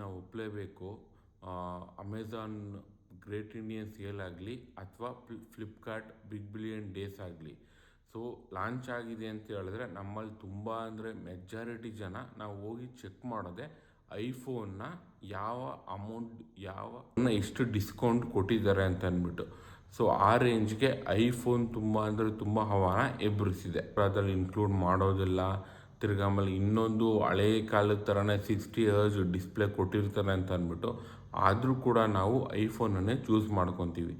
ನಾವು ಒಪ್ಪಲೇಬೇಕು Amazon great Indian sale ಆಗಲಿ ಅಥವಾ ಫ್ಲಿಪ್ಕಾರ್ಟ್ ಬಿಗ್ ಬಿಲಿಯನ್ ಡೇಸ್ ಆಗಲಿ. ಸೊ ಲಾಂಚ್ ಆಗಿದೆ ಅಂತ ಹೇಳಿದ್ರೆ ನಮ್ಮಲ್ಲಿ ತುಂಬ ಅಂದರೆ ಮೆಜಾರಿಟಿ ಜನ ನಾವು ಹೋಗಿ ಚೆಕ್ ಮಾಡೋದೆ ಐಫೋನ್ನ ಯಾವ ಅಮೌಂಟ್ ಯಾವ ಎಷ್ಟು ಡಿಸ್ಕೌಂಟ್ ಕೊಟ್ಟಿದ್ದಾರೆ ಅಂತ ಅಂದ್ಬಿಟ್ಟು. ಸೊ ಆ ರೇಂಜ್ಗೆ ಐಫೋನ್ ತುಂಬ ಅಂದರೆ ತುಂಬ ಹವಾನ ಎಬ್ಬರಿಸಿದೆ ಅದರಲ್ಲಿ ಇನ್ಕ್ಲೂಡ್ ಮಾಡೋದಿಲ್ಲ. ತಿರ್ಗಾ ಆಮೇಲೆ ಇನ್ನೊಂದು ಹಳೆ ಕಾಲದ ಥರನೇ ಸಿಕ್ಸ್ಟಿ ಹರ್ಸ್ ಡಿಸ್ಪ್ಲೇ ಕೊಟ್ಟಿರ್ತಾರೆ ಅಂತ ಅಂದ್ಬಿಟ್ಟು ಆದರೂ ಕೂಡ ನಾವು ಐಫೋನನ್ನೇ ಚೂಸ್ ಮಾಡ್ಕೊತೀವಿ.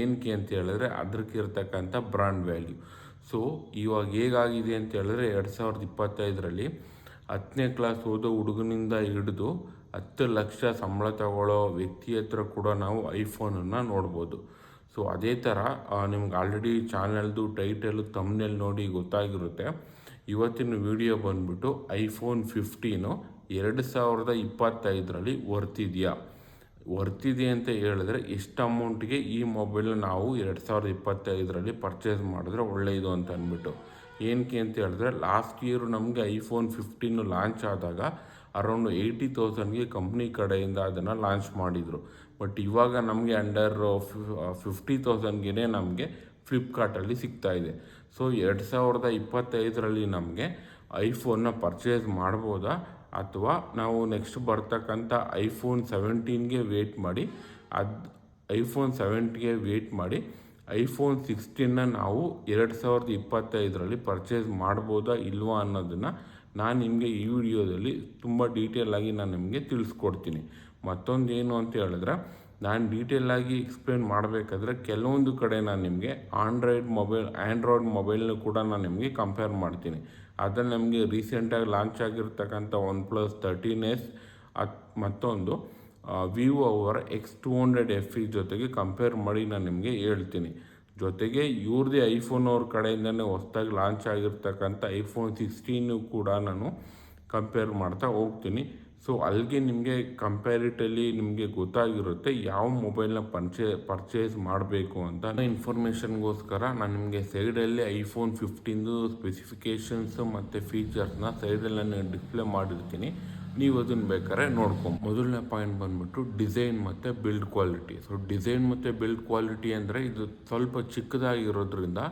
ಏನಕ್ಕೆ ಅಂತ ಹೇಳಿದ್ರೆ ಅದಕ್ಕೆ ಇರ್ತಕ್ಕಂಥ ಬ್ರ್ಯಾಂಡ್ ವ್ಯಾಲ್ಯೂ ಸೊ ಇವಾಗ ಹೇಗಾಗಿದೆ ಅಂತ ಹೇಳಿದ್ರೆ ಎರಡು ಸಾವಿರದ ಇಪ್ಪತ್ತೈದರಲ್ಲಿ ಹತ್ತನೇ ಕ್ಲಾಸ್ ಓದೋ ಹುಡುಗನಿಂದ ಹಿಡಿದು ಹತ್ತು ಲಕ್ಷ ಸಂಬಳ ತಗೊಳ್ಳೋ ವ್ಯಕ್ತಿ ಹತ್ರ ಕೂಡ ನಾವು ಐಫೋನನ್ನು ನೋಡ್ಬೋದು. ಸೊ ಅದೇ ಥರ ನಿಮ್ಗೆ ಆಲ್ರೆಡಿ ಚಾನಲ್ದು ಟೈಟಲ್ ತಮ್ಮನೇಲಿ ನೋಡಿ ಗೊತ್ತಾಗಿರುತ್ತೆ. ಇವತ್ತಿನ ವಿಡಿಯೋ ಬಂದ್ಬಿಟ್ಟು ಐಫೋನ್ ಫಿಫ್ಟೀನು ಎರಡು ಸಾವಿರದ ಇಪ್ಪತ್ತೈದರಲ್ಲಿ ವರ್ತಿದೆಯಾ? ವರ್ತಿದೆ ಅಂತ ಹೇಳಿದ್ರೆ ಎಷ್ಟು ಅಮೌಂಟ್ಗೆ ಈ ಮೊಬೈಲ್ನ ನಾವು ಎರಡು ಸಾವಿರದ ಇಪ್ಪತ್ತೈದರಲ್ಲಿ ಪರ್ಚೇಸ್ ಮಾಡಿದ್ರೆ ಒಳ್ಳೆಯದು ಅಂತ ಅಂದ್ಬಿಟ್ಟು. ಏನಕ್ಕೆ ಅಂತ ಹೇಳಿದ್ರೆ ಲಾಸ್ಟ್ ಇಯರ್ ನಮಗೆ ಐಫೋನ್ ಫಿಫ್ಟೀನು ಲಾಂಚ್ ಆದಾಗ ಅರೌಂಡ್ ಏಯ್ಟಿ ತೌಸಂಡ್ಗೆ ಕಂಪ್ನಿ ಕಡೆಯಿಂದ ಅದನ್ನು ಲಾಂಚ್ ಮಾಡಿದರು. ಬಟ್ ಇವಾಗ ನಮಗೆ ಅಂಡರ್ ಫಿಫ್ಟಿ ತೌಸಂಡ್ಗೆ ನಮಗೆ ಫ್ಲಿಪ್ಕಾರ್ಟಲ್ಲಿ ಸಿಗ್ತಾ ಇದೆ. ಸೊ ಎರಡು ಸಾವಿರದ ಇಪ್ಪತ್ತೈದರಲ್ಲಿ ನಮಗೆ ಐಫೋನ್ನ ಪರ್ಚೇಸ್ ಮಾಡ್ಬೋದಾ? ಅಥವಾ ನಾವು ನೆಕ್ಸ್ಟ್ ಬರ್ತಕ್ಕಂಥ ಐಫೋನ್ ಸೆವೆಂಟೀನ್ಗೆ ವೇಟ್ ಮಾಡಿ, ಅದು ಐಫೋನ್ ಸೆವೆಂಟಿಗೆ ವೇಟ್ ಮಾಡಿ, ಐಫೋನ್ ಸಿಕ್ಸ್ಟೀನ್ನ ನಾವು ಎರಡು ಸಾವಿರದ ಇಪ್ಪತ್ತೈದರಲ್ಲಿ ಪರ್ಚೇಸ್ ಮಾಡ್ಬೋದಾ ಇಲ್ವಾ ಅನ್ನೋದನ್ನು ನಾನು ನಿಮಗೆ ಈ ವಿಡಿಯೋದಲ್ಲಿ ತುಂಬ ಡೀಟೇಲಾಗಿ ನಾನು ನಿಮಗೆ ತಿಳಿಸ್ಕೊಡ್ತೀನಿ. ಮತ್ತೊಂದು ಏನು ಅಂತ ಹೇಳಿದ್ರೆ ನಾನು ಡೀಟೇಲಾಗಿ ಎಕ್ಸ್ಪ್ಲೇನ್ ಮಾಡಬೇಕಾದ್ರೆ ಕೆಲವೊಂದು ಕಡೆ ನಾನು ನಿಮಗೆ ಆಂಡ್ರಾಯ್ಡ್ ಮೊಬೈಲ್ ಆ್ಯಂಡ್ರಾಯ್ಡ್ ಮೊಬೈಲ್ನು ಕೂಡ ನಾನು ನಿಮಗೆ ಕಂಪೇರ್ ಮಾಡ್ತೀನಿ. ಅದನ್ನು ನಮಗೆ ರೀಸೆಂಟಾಗಿ ಲಾಂಚ್ ಆಗಿರ್ತಕ್ಕಂಥ ಒನ್ ಪ್ಲಸ್ ತರ್ಟೀನ್ ಎಸ್ ಅತ್ ಮತ್ತೊಂದು ವಿವೋ ಅವರ X two hundred F E ಜೊತೆಗೆ ಕಂಪೇರ್ ಮಾಡಿ ನಾನು ನಿಮಗೆ ಹೇಳ್ತೀನಿ. ಜೊತೆಗೆ ಇವ್ರದ್ದೇ ಐಫೋನ್ ಅವ್ರ ಕಡೆಯಿಂದನೇ ಹೊಸ್ದಾಗಿ ಲಾಂಚ್ ಆಗಿರ್ತಕ್ಕಂಥ ಐಫೋನ್ ಸಿಕ್ಸ್ಟೀನು ಕೂಡ ನಾನು ಕಂಪೇರ್ ಮಾಡ್ತಾ ಹೋಗ್ತೀನಿ. ಸೊ ಅಲ್ಲಿಗೆ ನಿಮಗೆ ಕಂಪ್ಯಾರಿಟಲಿ ನಿಮಗೆ ಗೊತ್ತಾಗಿರುತ್ತೆ ಯಾವ ಮೊಬೈಲ್ನ ಪರ್ಚೇ ಪರ್ಚೇಸ್ ಮಾಡಬೇಕು ಅಂತ ಇನ್ಫಾರ್ಮೇಷನ್ಗೋಸ್ಕರ ನಾನು ನಿಮಗೆ ಸೈಡಲ್ಲಿ ಐಫೋನ್ ಫಿಫ್ಟೀನ್ದು ಸ್ಪೆಸಿಫಿಕೇಷನ್ಸು ಮತ್ತು ಫೀಚರ್ಸ್ನ ಸೈಡಲ್ಲಿ ನಾನು ಡಿಸ್ಪ್ಲೇ ಮಾಡಿರ್ತೀನಿ. ನೀವು ಅದನ್ನು ಬೇಕಾದ್ರೆ ನೋಡ್ಕೊಂಡು ಮೊದಲನೇ ಪಾಯಿಂಟ್ ಬಂದ್ಬಿಟ್ಟು ಡಿಸೈನ್ ಮತ್ತು ಬಿಲ್ಡ್ ಕ್ವಾಲಿಟಿ ಸೊ ಡಿಸೈನ್ ಮತ್ತು ಬಿಲ್ಡ್ ಕ್ವಾಲಿಟಿ ಅಂದರೆ ಇದು ಸ್ವಲ್ಪ ಚಿಕ್ಕದಾಗಿರೋದ್ರಿಂದ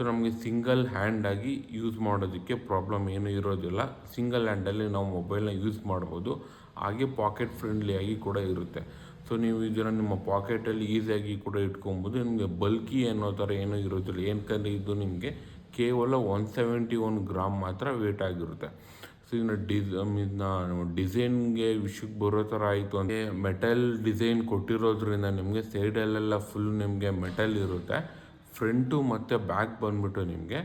ಸೊ ನಮಗೆ ಸಿಂಗಲ್ ಹ್ಯಾಂಡಾಗಿ ಯೂಸ್ ಮಾಡೋದಕ್ಕೆ ಪ್ರಾಬ್ಲಮ್ ಏನೂ ಇರೋದಿಲ್ಲ. ಸಿಂಗಲ್ ಹ್ಯಾಂಡಲ್ಲಿ ನಾವು ಮೊಬೈಲ್ನ ಯೂಸ್ ಮಾಡ್ಬೋದು. ಹಾಗೆ ಪಾಕೆಟ್ ಫ್ರೆಂಡ್ಲಿಯಾಗಿ ಕೂಡ ಇರುತ್ತೆ. ಸೊ ನೀವು ಇದನ್ನು ನಿಮ್ಮ ಪಾಕೆಟಲ್ಲಿ ಈಸಿಯಾಗಿ ಕೂಡ ಇಟ್ಕೊಬೋದು. ನಿಮಗೆ ಬಲ್ಕಿ ಅನ್ನೋ ಥರ ಏನೂ ಇರೋದಿಲ್ಲ. ಏನಕ್ಕಂದರೆ ಇದು ನಿಮಗೆ? ಕೇವಲ ಒನ್ ಸೆವೆಂಟಿ ಒನ್ ಗ್ರಾಮ್ ಮಾತ್ರ ವೇಟ್ ಆಗಿರುತ್ತೆ. ಸೊ ಇದನ್ನ ಡಿಸ್ ಇದನ್ನ ಡಿಸೈನ್ಗೆ ವಿಷಯಕ್ಕೆ ಬರೋ ಥರ ಆಯಿತು ಅಂದರೆ ಮೆಟಲ್ ಡಿಸೈನ್ ಕೊಟ್ಟಿರೋದ್ರಿಂದ ನಿಮಗೆ ಸೈಡಲ್ಲೆಲ್ಲ ಫುಲ್ ನಿಮಗೆ ಮೆಟಲ್ ಇರುತ್ತೆ. ಫ್ರಂಟು ಮತ್ತು ಬ್ಯಾಕ್ ಬಂದುಬಿಟ್ಟು ನಿಮಗೆ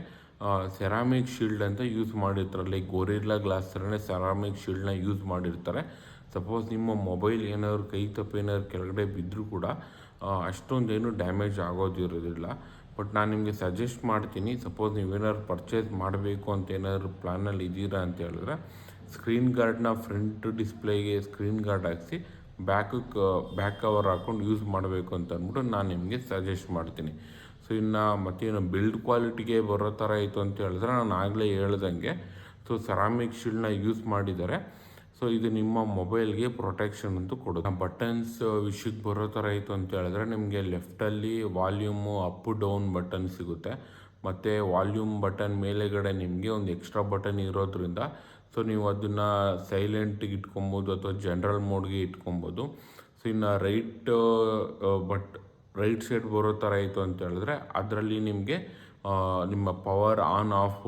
ಸೆರಾಮಿಕ್ ಶೀಲ್ಡ್ ಅಂತ ಯೂಸ್ ಮಾಡಿರ್ತಾರೆ. ಲೈಕ್ ಗೋರಿಲ್ಲಾ ಗ್ಲಾಸ್ ಥರನೇ ಸೆರಾಮಿಕ್ ಶೀಲ್ಡ್ನ ಯೂಸ್ ಮಾಡಿರ್ತಾರೆ. ಸಪೋಸ್ ನಿಮ್ಮ ಮೊಬೈಲ್ ಏನಾದ್ರು ಕೈ ತಪ್ಪೇನಾದ್ರು ಕೆಳಗಡೆ ಬಿದ್ದರೂ ಕೂಡ ಅಷ್ಟೊಂದೇನು ಡ್ಯಾಮೇಜ್ ಆಗೋದಿರೋದಿಲ್ಲ ಬಟ್ ನಾನು ನಿಮಗೆ ಸಜೆಸ್ಟ್ ಮಾಡ್ತೀನಿ ಸಪೋಸ್ ನೀವೇನಾದ್ರು ಪರ್ಚೇಸ್ ಮಾಡಬೇಕು ಅಂತ ಏನಾದ್ರು ಪ್ಲ್ಯಾನಲ್ಲಿ ಇದ್ದೀರಾ ಅಂತ ಹೇಳಿದ್ರೆ ಸ್ಕ್ರೀನ್ ಗಾರ್ಡ್ನ ಫ್ರಂಟ್ ಡಿಸ್ಪ್ಲೇಗೆ ಸ್ಕ್ರೀನ್ ಗಾರ್ಡ್ ಹಾಕ್ಸಿ ಬ್ಯಾಕ್ ಬ್ಯಾಕ್ ಕವರ್ ಹಾಕ್ಕೊಂಡು ಯೂಸ್ ಮಾಡಬೇಕು ಅಂತ ಅಂದ್ಬಿಟ್ಟು ನಾನು ನಿಮಗೆ ಸಜೆಸ್ಟ್ ಮಾಡ್ತೀನಿ. ಸೊ ಇನ್ನು ಮತ್ತೇನು ಬಿಲ್ಡ್ ಕ್ವಾಲಿಟಿಗೆ ಬರೋ ಥರ ಇತ್ತು ಅಂತ ಹೇಳಿದ್ರೆ ನಾನು ಆಗಲೇ ಹೇಳ್ದಂಗೆ. ಸೊ ಸೆರಾಮಿಕ್ ಶೀಲ್ಡ್ನ ಯೂಸ್ ಮಾಡಿದ್ದಾರೆ. ಸೊ ಇದು ನಿಮ್ಮ ಮೊಬೈಲ್ಗೆ ಪ್ರೊಟೆಕ್ಷನ್ ಅಂತೂ ಕೊಡೋದು ಬಟನ್ಸ್ ವಿಷಯಕ್ಕೆ ಬರೋ ಥರ ಇತ್ತು ಅಂತ ಹೇಳಿದ್ರೆ ನಿಮಗೆ ಲೆಫ್ಟಲ್ಲಿ ವಾಲ್ಯೂಮು ಅಪ್ ಡೌನ್ ಬಟನ್ ಸಿಗುತ್ತೆ. ಮತ್ತು ವಾಲ್ಯೂಮ್ ಬಟನ್ ಮೇಲೆಗಡೆ ನಿಮಗೆ ಒಂದು ಎಕ್ಸ್ಟ್ರಾ ಬಟನ್ ಇರೋದ್ರಿಂದ ಸೊ ನೀವು ಅದನ್ನು ಸೈಲೆಂಟಿಗೆ ಇಟ್ಕೊಬೋದು ಅಥವಾ ಜನರಲ್ ಮೋಡ್ಗೆ ಇಟ್ಕೊಬೋದು. ಸೊ ಇನ್ನು ರೈಟ್ ಬಟ್ ರೈಟ್ ಸೈಡ್ ಬರೋ ಥರ ಆಯಿತು ಅಂತ ಹೇಳಿದ್ರೆ ಅದರಲ್ಲಿ ನಿಮಗೆ ನಿಮ್ಮ ಪವರ್ ಆನ್ ಆಫ್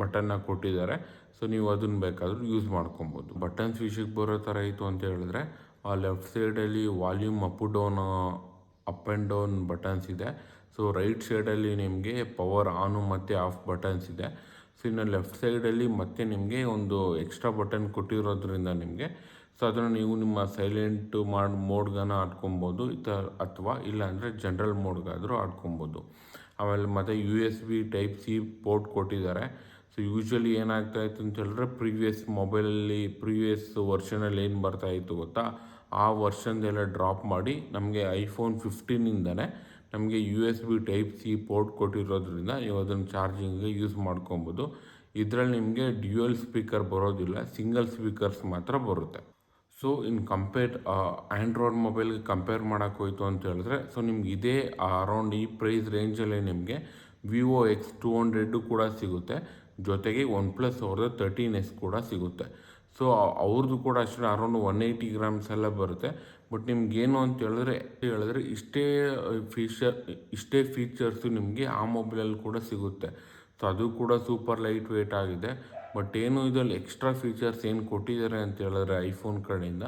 ಬಟನ್ನ ಕೊಟ್ಟಿದ್ದಾರೆ. ಸೊ ನೀವು ಅದನ್ನು ಬೇಕಾದರೂ ಯೂಸ್ ಮಾಡ್ಕೊಬೋದು. ಬಟನ್ಸ್ ವಿಷಯಕ್ಕೆ ಬರೋ ಥರ ಇತ್ತು ಅಂತ ಹೇಳಿದ್ರೆ, ಆ ಲೆಫ್ಟ್ ಸೈಡಲ್ಲಿ volume up down up and down buttons ಇದೆ. ಸೊ ರೈಟ್ ಸೈಡಲ್ಲಿ ನಿಮಗೆ ಪವರ್ ಆನು ಮತ್ತು ಆಫ್ ಬಟನ್ಸ್ ಇದೆ. ಸೊ ಇನ್ನು ಲೆಫ್ಟ್ ಸೈಡಲ್ಲಿ ಮತ್ತೆ ನಿಮಗೆ ಒಂದು ಎಕ್ಸ್ಟ್ರಾ ಬಟನ್ ಕೊಟ್ಟಿರೋದ್ರಿಂದ ನಿಮಗೆ. ಸೊ ಅದನ್ನು ನೀವು ನಿಮ್ಮ ಸೈಲೆಂಟ್ ಮಾಡಿ ಮೋಡ್ಗನ ಆಡ್ಕೊಬೋದು. ಈ ಥರ ಅಥವಾ ಇಲ್ಲಾಂದರೆ ಜನ್ರಲ್ ಮೋಡ್ಗಾದರೂ ಆಡ್ಕೊಬೋದು. ಆಮೇಲೆ ಮತ್ತು U S B type C port ಕೊಟ್ಟಿದ್ದಾರೆ. ಸೊ ಯೂಶ್ವಲಿ ಏನಾಗ್ತಾ ಇತ್ತು ಅಂತ ಹೇಳಿದ್ರೆ ಪ್ರೀವಿಯಸ್ ಮೊಬೈಲಲ್ಲಿ ಪ್ರೀವಿಯಸ್ ವರ್ಷನಲ್ಲಿ ಏನು ಬರ್ತಾ ಇತ್ತು ಗೊತ್ತಾ? ಆ ವರ್ಷನ್ದೆಲ್ಲ ಡ್ರಾಪ್ ಮಾಡಿ ನಮಗೆ ಐಫೋನ್ ಫಿಫ್ಟೀನಿಂದನೇ ನಮಗೆ U S B type C port ಕೊಟ್ಟಿರೋದ್ರಿಂದ ನೀವು ಅದನ್ನು ಚಾರ್ಜಿಂಗ್ಗೆ ಯೂಸ್ ಮಾಡ್ಕೊಬೋದು. ಇದರಲ್ಲಿ ನಿಮಗೆ ಡ್ಯುಯಲ್ ಸ್ಪೀಕರ್ ಬರೋದಿಲ್ಲ ಸಿಂಗಲ್ ಸ್ಪೀಕರ್ಸ್ ಮಾತ್ರ ಬರುತ್ತೆ. ಸೊ ಇನ್ ಕಂಪೇರ್ ಆ್ಯಂಡ್ರಾಯ್ಡ್ ಮೊಬೈಲ್ಗೆ ಕಂಪೇರ್ ಮಾಡೋಕೆ ಹೋಯಿತು ಅಂತ ಹೇಳಿದ್ರೆ ಸೊ ನಿಮ್ಗೆ ಇದೇ ಅರೌಂಡ್ ಈ ಪ್ರೈಸ್ ರೇಂಜಲ್ಲೇ ನಿಮಗೆ ವಿವೋ ಎಕ್ಸ್ ಟೂ ಹಂಡ್ರೆಡ್ಡು ಕೂಡ ಸಿಗುತ್ತೆ. ಜೊತೆಗೆ ಒನ್ ಪ್ಲಸ್ ಅವ್ರದ್ದು ತರ್ಟೀನ್ ಎಸ್ ಕೂಡ ಸಿಗುತ್ತೆ. ಸೊ ಅವ್ರದ್ದು ಕೂಡ ಅಷ್ಟೇ ಅರೌಂಡ್ ಒನ್ ಏಯ್ಟಿ ಗ್ರಾಮ್ಸ್ ಎಲ್ಲ ಬರುತ್ತೆ. ಬಟ್ ನಿಮ್ಗೇನು ಅಂತ ಹೇಳಿದ್ರೆ ಹೇಳಿದ್ರೆ ಇಷ್ಟೇ ಫೀಚರ್ ಇಷ್ಟೇ ಫೀಚರ್ಸು ನಿಮಗೆ ಆ ಮೊಬೈಲಲ್ಲಿ ಕೂಡ ಸಿಗುತ್ತೆ. ಸೊ ಅದು ಕೂಡ ಸೂಪರ್ ಲೈಟ್ ವೇಟ್ ಆಗಿದೆ. ಬಟ್ ಏನು ಇದರಲ್ಲಿ ಎಕ್ಸ್ಟ್ರಾ ಫೀಚರ್ಸ್ ಏನು ಕೊಟ್ಟಿದ್ದಾರೆ ಅಂತ ಹೇಳಿದ್ರೆ ಐಫೋನ್ ಕಡೆಯಿಂದ,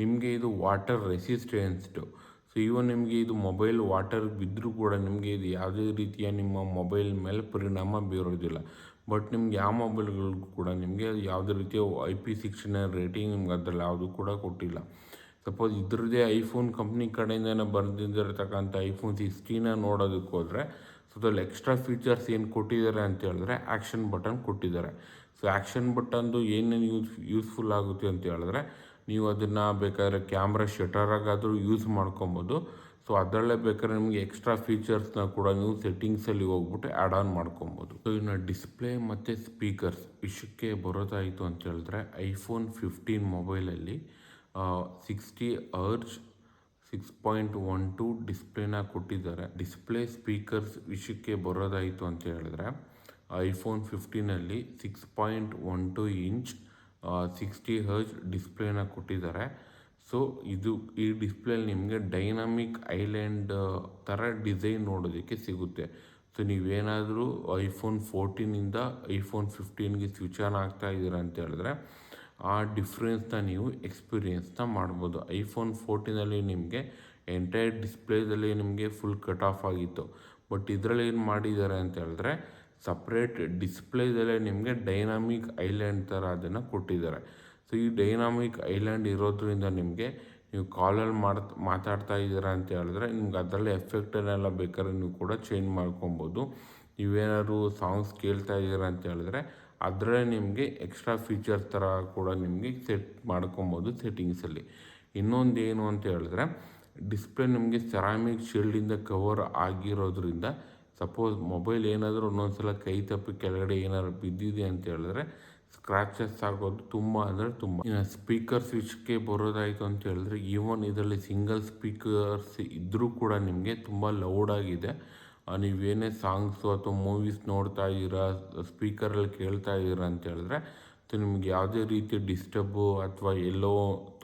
ನಿಮಗೆ ಇದು ವಾಟರ್ ರೆಸಿಸ್ಟೆನ್ಸ್ಡು ಸೊ ಇವನ್ ನಿಮಗೆ ಇದು ಮೊಬೈಲ್ ವಾಟರ್ ಬಿದ್ದರೂ ಕೂಡ ನಿಮಗೆ ಇದು ಯಾವುದೇ ರೀತಿಯ ನಿಮ್ಮ ಮೊಬೈಲ್ ಮೇಲೆ ಪರಿಣಾಮ ಬೀರೋದಿಲ್ಲ. ಬಟ್ ನಿಮ್ಗೆ ಯಾವ ಮೊಬೈಲ್ಗಳಿಗೂ ಕೂಡ ನಿಮಗೆ ಯಾವುದೇ ರೀತಿಯ ಐ ಪಿ ಸಿಕ್ಸ್ಟಿನ ರೇಟಿಂಗ್ ನಿಮ್ಗೆ ಅದರಲ್ಲಿ ಯಾವುದೂ ಕೂಡ ಕೊಟ್ಟಿಲ್ಲ. ಸಪೋಸ್ ಇದ್ರದ್ದೇ ಐಫೋನ್ ಕಂಪ್ನಿ ಕಡೆಯಿಂದನೇ ಬರೆದಿದ್ದಿರತಕ್ಕಂಥ ಐಫೋನ್ ಸಿಕ್ಸ್ಟೀನ ನೋಡೋದಕ್ಕೆ ಹೋದರೆ ಸೊ ಅದ್ರಲ್ಲಿ ಎಕ್ಸ್ಟ್ರಾ ಫೀಚರ್ಸ್ ಏನು ಕೊಟ್ಟಿದ್ದಾರೆ ಅಂತ ಹೇಳಿದ್ರೆ ಆ್ಯಕ್ಷನ್ ಬಟನ್ ಕೊಟ್ಟಿದ್ದಾರೆ. ಸೊ ಆ್ಯಕ್ಷನ್ ಬಟನ್ದು ಏನೇನು ಯೂಸ್, ಯೂಸ್ಫುಲ್ ಆಗುತ್ತೆ ಅಂತ ಹೇಳಿದ್ರೆ ನೀವು ಅದನ್ನು ಬೇಕಾದ್ರೆ ಕ್ಯಾಮ್ರಾ ಶಟರಾಗಾದರೂ ಯೂಸ್ ಮಾಡ್ಕೊಬೋದು. ಸೊ ಅದರಲ್ಲೇ ಬೇಕಾದ್ರೆ ನಿಮಗೆ ಎಕ್ಸ್ಟ್ರಾ ಫೀಚರ್ಸ್ನ ಕೂಡ ನೀವು ಸೆಟ್ಟಿಂಗ್ಸಲ್ಲಿ ಹೋಗ್ಬಿಟ್ಟು ಆ್ಯಡ್ ಆನ್ ಮಾಡ್ಕೊಬೋದು. ಸೊ ಇನ್ನು ಡಿಸ್ಪ್ಲೇ ಮತ್ತು ಸ್ಪೀಕರ್ಸ್ ವಿಷಯಕ್ಕೆ ಬರೋದಾಯಿತು ಅಂತ ಹೇಳಿದ್ರೆ ಐಫೋನ್ ಫಿಫ್ಟೀನ್ ಮೊಬೈಲಲ್ಲಿ sixty hertz six point one two ಡಿಸ್ಪ್ಲೇನ ಕೊಟ್ಟಿದ್ದಾರೆ. ಡಿಸ್ಪ್ಲೇ ಸ್ಪೀಕರ್ಸ್ ವಿಷಯಕ್ಕೆ ಬರೋದಾಯಿತು ಅಂತ ಹೇಳಿದ್ರೆ iPhone ಫಿಫ್ಟೀನಲ್ಲಿ six point one two inch sixty hertz ಡಿಸ್ಪ್ಲೇನ ಕೊಟ್ಟಿದ್ದಾರೆ. ಸೊ ಇದು ಈ ಡಿಸ್ಪ್ಲೇಲಿ ನಿಮಗೆ ಡೈನಾಮಿಕ್ ಐಲ್ಯಾಂಡ್ ಥರ ಡಿಸೈನ್ ನೋಡೋದಕ್ಕೆ ಸಿಗುತ್ತೆ. ಸೊ ನೀವೇನಾದರೂ ಐಫೋನ್ ಫೋರ್ಟೀನಿಂದ ಐಫೋನ್ ಫಿಫ್ಟೀನ್ಗೆ ಸ್ವಿಚ್ ಆನ್ ಆಗ್ತಾ ಇದ್ದೀರಾ ಅಂತ ಹೇಳಿದ್ರೆ, ಆ ಡಿಫ್ರೆನ್ಸ್ನ ನೀವು ಎಕ್ಸ್ಪೀರಿಯೆನ್ಸ್ನ ಮಾಡ್ಬೋದು. ಐಫೋನ್ ಫೋರ್ಟೀನಲ್ಲಿ ನಿಮಗೆ ಎಂಟೈರ್ ಡಿಸ್ಪ್ಲೇದಲ್ಲಿ ನಿಮಗೆ ಫುಲ್ ಕಟ್ ಆಫ್ ಆಗಿತ್ತು. ಬಟ್ ಇದರಲ್ಲಿ ಏನು ಮಾಡಿದ್ದಾರೆ ಅಂತ ಹೇಳಿದ್ರೆ ಸಪ್ರೇಟ್ ಡಿಸ್ಪ್ಲೇದಲ್ಲೇ ನಿಮಗೆ ಡೈನಾಮಿಕ್ ಐಲ್ಯಾಂಡ್ ಥರ ಅದನ್ನು ಕೊಟ್ಟಿದ್ದಾರೆ. ಸೊ ಈ ಡೈನಾಮಿಕ್ ಐಲ್ಯಾಂಡ್ ಇರೋದ್ರಿಂದ ನಿಮಗೆ ನೀವು ಕಾಲಲ್ಲಿ ಮಾಡ್, ಮಾತಾಡ್ತಾ ಇದ್ದೀರಾ ಅಂತ ಹೇಳಿದ್ರೆ ನಿಮ್ಗೆ ಅದರಲ್ಲೇ ಎಫೆಕ್ಟನ್ನೆಲ್ಲ ಬೇಕಾದ್ರೆ ನೀವು ಕೂಡ ಚೇಂಜ್ ಮಾಡ್ಕೊಬೋದು. ನೀವೇನಾದ್ರು ಸಾಂಗ್ಸ್ ಕೇಳ್ತಾ ಇದ್ದೀರಾ ಅಂತ ಹೇಳಿದ್ರೆ ಅದರಲ್ಲೇ ನಿಮಗೆ ಎಕ್ಸ್ಟ್ರಾ ಫೀಚರ್ಸ್ ಥರ ಕೂಡ ನಿಮಗೆ ಸೆಟ್ ಮಾಡ್ಕೊಬೋದು ಸೆಟ್ಟಿಂಗ್ಸಲ್ಲಿ ಇನ್ನೊಂದು ಏನು ಅಂತ ಹೇಳಿದ್ರೆ ಡಿಸ್ಪ್ಲೇ ನಿಮಗೆ ಸೆರಾಮಿಕ್ ಶೀಲ್ಡಿಂದ ಕವರ್ ಆಗಿರೋದ್ರಿಂದ ಸಪೋಸ್ ಮೊಬೈಲ್ ಏನಾದರೂ ಒಂದೊಂದು ಸಲ ಕೈ ತಪ್ಪಿ ಕೆಳಗಡೆ ಏನಾದ್ರು ಬಿದ್ದಿದೆ ಅಂತ ಹೇಳಿದ್ರೆ ಸ್ಕ್ರ್ಯಾಚಸ್ ಆಗೋದು ತುಂಬ ಅಂದರೆ ತುಂಬ. ಇನ್ನು ಸ್ಪೀಕರ್ ಸ್ವಿಚ್ಗೆ ಬರೋದಾಯಿತು ಅಂತ ಹೇಳಿದ್ರೆ ಈವನ್ ಇದರಲ್ಲಿ ಸಿಂಗಲ್ ಸ್ಪೀಕರ್ಸ್ ಇದ್ದರೂ ಕೂಡ ನಿಮಗೆ ತುಂಬ ಲೌಡಾಗಿದೆ ನೀವೇನೇ ಸಾಂಗ್ಸು ಅಥವಾ ಮೂವೀಸ್ ನೋಡ್ತಾ ಇದ್ದೀರಾ ಸ್ಪೀಕರಲ್ಲಿ ಕೇಳ್ತಾ ಇದ್ದೀರಾ ಅಂತ ಹೇಳಿದ್ರೆ, ಅದು ನಿಮ್ಗೆ ಯಾವುದೇ ರೀತಿ ಡಿಸ್ಟರ್ಬು ಅಥವಾ ಎಲ್ಲೋ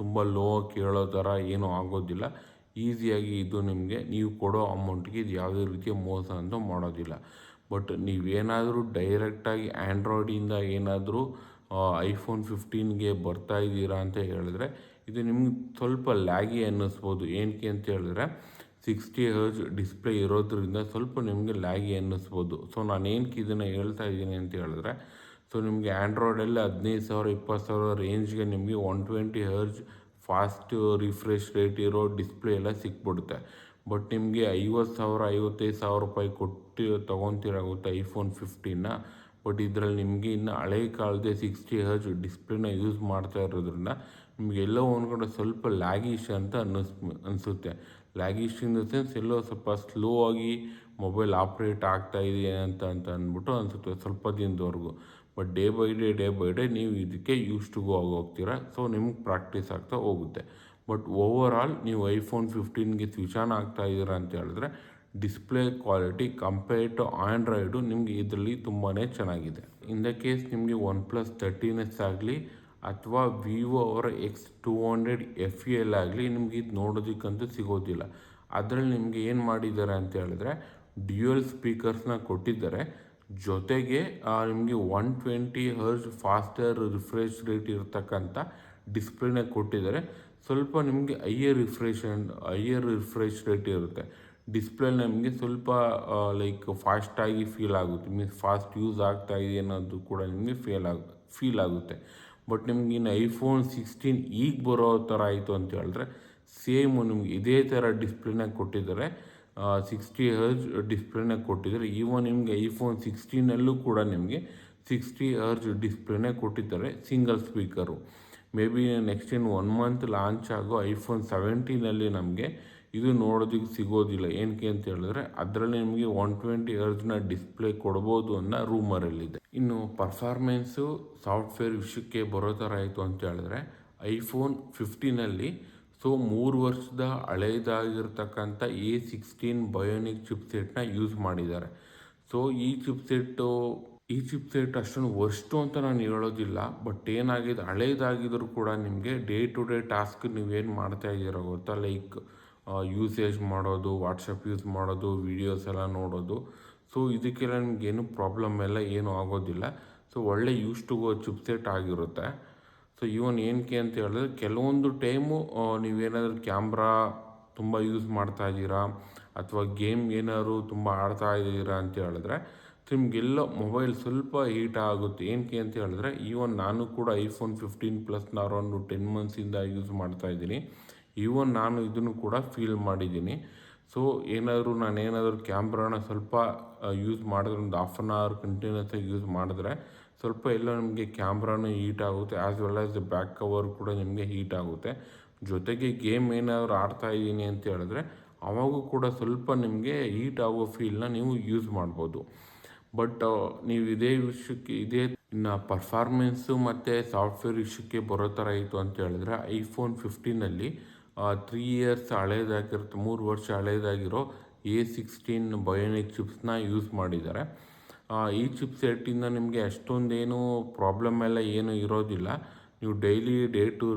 ತುಂಬ ಲೋ ಕೇಳೋ ಥರ ಏನೂ ಆಗೋದಿಲ್ಲ. ಈಸಿಯಾಗಿ ಇದು ನಿಮಗೆ, ನೀವು ಕೊಡೋ ಅಮೌಂಟ್ಗೆ ಇದು ಯಾವುದೇ ರೀತಿಯ ಮೋಸ ಅಂತ ಮಾಡೋದಿಲ್ಲ. ಬಟ್ ನೀವೇನಾದರೂ ಡೈರೆಕ್ಟಾಗಿ ಆ್ಯಂಡ್ರಾಯ್ಡಿಂದ ಏನಾದರೂ ಐಫೋನ್ ಫಿಫ್ಟೀನ್ಗೆ ಬರ್ತಾ ಇದ್ದೀರಾ ಅಂತ ಹೇಳಿದ್ರೆ, ಇದು ನಿಮ್ಗೆ ಸ್ವಲ್ಪ ಲ್ಯಾಗಿ ಅನ್ನಿಸ್ಬೋದು. ಏನಕ್ಕೆ ಅಂತ ಹೇಳಿದ್ರೆ, ಸಿಕ್ಸ್ಟಿ ಹರ್ಜ್ ಡಿಸ್ಪ್ಲೇ ಇರೋದ್ರಿಂದ ಸ್ವಲ್ಪ ನಿಮಗೆ ಲ್ಯಾಗಿ ಅನ್ನಿಸ್ಬೋದು. ಸೊ ನಾನು ಏನಕ್ಕೆ ಇದನ್ನು ಹೇಳ್ತಾ ಇದ್ದೀನಿ ಅಂತ ಹೇಳಿದ್ರೆ, ಸೊ, ನಿಮಗೆ ಆ್ಯಂಡ್ರಾಯ್ಡಲ್ಲಿ ಹದಿನೈದು ಸಾವಿರ, ಇಪ್ಪತ್ತು ಸಾವಿರ ರೇಂಜ್ಗೆ ನಿಮಗೆ one twenty hertz fast refresh rate ಇರೋ ಡಿಸ್ಪ್ಲೇ ಎಲ್ಲ ಸಿಕ್ಬಿಡುತ್ತೆ. ಬಟ್ ನಿಮಗೆ ಐವತ್ತು ಸಾವಿರ, ಐವತ್ತೈದು ಸಾವಿರ ರೂಪಾಯಿ ಕೊಟ್ಟು ತೊಗೊತಿರಾಗುತ್ತೆ ಐಫೋನ್ ಫಿಫ್ಟೀನ. ಬಟ್ ಇದರಲ್ಲಿ ನಿಮಗೆ ಇನ್ನು ಹಳೆ ಕಾಲದ ಸಿಕ್ಸ್ಟಿ ಹರ್ಜ್ ಡಿಸ್ಪ್ಲೇನ ಯೂಸ್ ಮಾಡ್ತಾ ಇರೋದ್ರಿಂದ ನಿಮಗೆ ಎಲ್ಲೋ ಒಂದು ಸ್ವಲ್ಪ ಲ್ಯಾಗಿಶ್ ಅಂತ ಅನ್ನಿಸ್, ಅನಿಸುತ್ತೆ. ಲ್ಯಾಗಿಶ್ ಇನ್ ದ ಸೆನ್ಸ್ ಎಲ್ಲೋ ಸ್ವಲ್ಪ ಸ್ಲೋ ಆಗಿ ಮೊಬೈಲ್ ಆಪ್ರೇಟ್ ಆಗ್ತಾ ಇದೆ ಅಂತ ಅಂತ ಅಂದ್ಬಿಟ್ಟು ಅನಿಸುತ್ತೆ ಸ್ವಲ್ಪ ದಿನದವರೆಗೂ. But day by day day by day ನೀವು ಇದಕ್ಕೆ ಯೂಸ್ ಟು ಗೋ ಆಗಿ ಹೋಗ್ತೀರಾ. ಸೊ ನಿಮ್ಗೆ ಪ್ರಾಕ್ಟೀಸ್ ಆಗ್ತಾ ಹೋಗುತ್ತೆ. ಬಟ್ ಓವರ್ ಆಲ್ ನೀವು ಐಫೋನ್ ಫಿಫ್ಟೀನ್ಗೆ ಸ್ವಿಚ್ ಆನ್ ಆಗ್ತಾ ಇದ್ದೀರಾ ಅಂತ ಹೇಳಿದ್ರೆ display quality compare to Android ನಿಮಗೆ ಇದರಲ್ಲಿ ತುಂಬಾ ಚೆನ್ನಾಗಿದೆ. ಇನ್ ದ ಕೇಸ್ ನಿಮಗೆ ಒನ್ ಪ್ಲಸ್ ತರ್ಟೀನ್ ಎಸ್ ಆಗಲಿ ಅಥವಾ ವಿವೋ ಅವರ X two hundred F E L ಆಗಲಿ ನಿಮ್ಗೆ ಇದು ನೋಡೋದಕ್ಕಂತೂ ಸಿಗೋದಿಲ್ಲ. ಅದರಲ್ಲಿ ನಿಮಗೆ ಏನು ಮಾಡಿದ್ದಾರೆ ಅಂತ ಹೇಳಿದ್ರೆ ಡ್ಯೂಯಲ್ ಸ್ಪೀಕರ್ಸ್ನ ಕೊಟ್ಟಿದ್ದಾರೆ. ಜೊತೆಗೆ ನಿಮಗೆ one twenty hertz faster refresh rate ಇರತಕ್ಕಂಥ ಡಿಸ್ಪ್ಲೇನ ಕೊಟ್ಟಿದ್ದಾರೆ. ಸ್ವಲ್ಪ ನಿಮಗೆ higher refresh higher refresh rate ಇರುತ್ತೆ. ಡಿಸ್ಪ್ಲೇ ನಮಗೆ ಸ್ವಲ್ಪ ಲೈಕ್ ಫಾಸ್ಟಾಗಿ ಫೀಲ್ ಆಗುತ್ತೆ. ಮೀನ್ಸ್ ಫಾಸ್ಟ್ ಯೂಸ್ ಆಗ್ತಾ ಇದೆ ಅನ್ನೋದು ಕೂಡ ನಿಮಗೆ ಫೀಲ್ ಆಗ ಫೀಲ್ ಆಗುತ್ತೆ. ಬಟ್ ನಿಮ್ಗೆ ಇನ್ನು ಐಫೋನ್ ಸಿಕ್ಸ್ಟೀನ್ ಈಗ ಬರೋ ಥರ ಆಯಿತು ಅಂತ ಹೇಳಿದ್ರೆ ಸೇಮ್ ನಿಮ್ಗೆ ಇದೇ ಥರ ಡಿಸ್ಪ್ಲೇನ ಕೊಟ್ಟಿದ್ದಾರೆ. ಸಿಕ್ಸ್ಟಿ ಹರ್ಜ್ ಡಿಸ್ಪ್ಲೇನ ಕೊಟ್ಟಿದ್ದಾರೆ. ಈವನ್ ನಿಮಗೆ ಐಫೋನ್ ಸಿಕ್ಸ್ಟೀನಲ್ಲೂ ಕೂಡ ನಿಮಗೆ ಸಿಕ್ಸ್ಟಿ ಹರ್ಜ್ ಡಿಸ್ಪ್ಲೇನೇ ಕೊಟ್ಟಿದ್ದಾರೆ single speaker may be next in one month launch ಆಗೋ ಐಫೋನ್ ಸೆವೆಂಟೀನಲ್ಲಿ ನಮಗೆ ಇದು ನೋಡೋದಕ್ಕೆ ಸಿಗೋದಿಲ್ಲ. ಏನಕ್ಕೆ ಅಂತ ಹೇಳಿದ್ರೆ, ಅದರಲ್ಲಿ ನಿಮಗೆ ಒನ್ ಟ್ವೆಂಟಿ ಅರ್ಜ್ನ ಡಿಸ್ಪ್ಲೇ ಕೊಡ್ಬೋದು ಅನ್ನೋ ರೂಮರಲ್ಲಿದೆ ಇನ್ನು ಪರ್ಫಾರ್ಮೆನ್ಸು ಸಾಫ್ಟ್ವೇರ್ ವಿಷಯಕ್ಕೆ ಬರೋ ಥರ ಆಯಿತು ಅಂತ ಹೇಳಿದ್ರೆ ಐಫೋನ್ ಫಿಫ್ಟೀನಲ್ಲಿ ಸೊ ಮೂರು ವರ್ಷದ ಹಳೇದಾಗಿರ್ತಕ್ಕಂಥ ಎ ಸಿಕ್ಸ್ಟೀನ್ ಬಯೋನಿಕ್ ಚಿಪ್ಸೆಟ್ನ ಯೂಸ್ ಮಾಡಿದ್ದಾರೆ. ಸೊ ಈ ಚಿಪ್ಸೆಟ್ಟು ಈ ಚಿಪ್ಸೆಟ್ ಅಷ್ಟೊಂದು ವರ್ಸ್ಟು ಅಂತ ನಾನು ಹೇಳೋದಿಲ್ಲ ಬಟ್ ಏನಾಗಿದೆ, ಹಳೇದಾಗಿದ್ರು ಕೂಡ ನಿಮಗೆ ಡೇ ಟು ಡೇ ಟಾಸ್ಕ್ ನೀವೇನು ಮಾಡ್ತಾ ಇದ್ದೀರೋ ಗೊತ್ತಾ? ಲೈಕ್ ಯೂಸೇಜ್ ಮಾಡೋದು ವಾಟ್ಸಪ್ ಯೂಸ್ ಮಾಡೋದು ವೀಡಿಯೋಸ್ ಎಲ್ಲ ನೋಡೋದು. ಸೊ ಇದಕ್ಕೆಲ್ಲ ನಿಮಗೇನು ಪ್ರಾಬ್ಲಮ್ ಎಲ್ಲ ಏನೂ ಆಗೋದಿಲ್ಲ. ಸೊ ಒಳ್ಳೆ ಯೂಸ್ ಟು ಗೋ ಚಿಪ್ಸೆಟ್ ಆಗಿರುತ್ತೆ. ಸೊ ಇವನ್ ಏನಕ್ಕೆ ಅಂತ ಹೇಳಿದ್ರೆ, ಕೆಲವೊಂದು ಟೈಮು ನೀವೇನಾದರೂ ಕ್ಯಾಮ್ರಾ ತುಂಬ ಯೂಸ್ ಮಾಡ್ತಾ ಇದ್ದೀರಾ? ಅಥವಾ ಗೇಮ್ ಏನಾದ್ರು ತುಂಬ ಆಡ್ತಾ ಇದ್ದೀರಾ ಅಂತ ಹೇಳಿದ್ರೆ, ನಿಮಗೆಲ್ಲ ಮೊಬೈಲ್ ಸ್ವಲ್ಪ ಹೀಟ್ ಆಗುತ್ತೆ. ಏನಕ್ಕೆ ಅಂತ ಹೇಳಿದ್ರೆ ಈವನ್ ನಾನು ಕೂಡ iPhone fifteen plus around ten ಮಂತ್ಸಿಂದ use ಮಾಡ್ತಾ ಇದ್ದೀನಿ. ಈವನ್ ನಾನು ಇದನ್ನು ಕೂಡ ಫೀಲ್ ಮಾಡಿದ್ದೀನಿ. ಸೊ ಏನಾದರೂ ನಾನು ಏನಾದರೂ ಕ್ಯಾಮ್ರಾನ ಸ್ವಲ್ಪ ಯೂಸ್ ಮಾಡಿದ್ರೆ ಒಂದು ಹಾಫ್ ಆನ್ ಅವರ್ ಕಂಟಿನ್ಯೂಸ್ ಆಗಿ ಯೂಸ್ ಮಾಡಿದ್ರೆ ಸ್ವಲ್ಪ ಎಲ್ಲ ನಿಮಗೆ ಕ್ಯಾಮ್ರಾನು ಹೀಟ್ ಆಗುತ್ತೆ as well as back cover ಕೂಡ ನಿಮಗೆ ಹೀಟ್ ಆಗುತ್ತೆ. ಜೊತೆಗೆ ಗೇಮ್ ಏನಾದರೂ ಆಡ್ತಾ ಇದ್ದೀನಿ ಅಂತ ಹೇಳಿದ್ರೆ ಅವಾಗೂ ಕೂಡ ಸ್ವಲ್ಪ ನಿಮಗೆ ಹೀಟ್ ಆಗೋ ಫೀಲ್ನ ನೀವು ಯೂಸ್ ಮಾಡ್ಬೋದು. ಬಟ್ ನೀವು ಇದೇ ವಿಷಯಕ್ಕೆ, ಇದೇ ಇನ್ನು ಪರ್ಫಾರ್ಮೆನ್ಸು ಮತ್ತು ಸಾಫ್ಟ್ವೇರ್ ವಿಷಯಕ್ಕೆ ಬರೋ ಥರ ಇತ್ತು ಅಂತ ಹೇಳಿದ್ರೆ ಐಫೋನ್ ಫಿಫ್ಟೀನಲ್ಲಿ ತ್ರೀ ಇಯರ್ಸ್ ಹಳೇದಾಗಿರುತ್ತೆ, ಮೂರು ವರ್ಷ ಹಳೇದಾಗಿರೋ ಎ ಸಿಕ್ಸ್ಟೀನ್ ಬಯೋನಿಕ್ ಚಿಪ್ಸ್ನ ಯೂಸ್ ಮಾಡಿದ್ದಾರೆ. ಈ ಚಿಪ್ ಸೆಟ್ಟಿಂದ ನಿಮಗೆ ಅಷ್ಟೊಂದೇನು ಪ್ರಾಬ್ಲಮ್ ಎಲ್ಲ ಏನು ಇರೋದಿಲ್ಲ. ನೀವು daily day to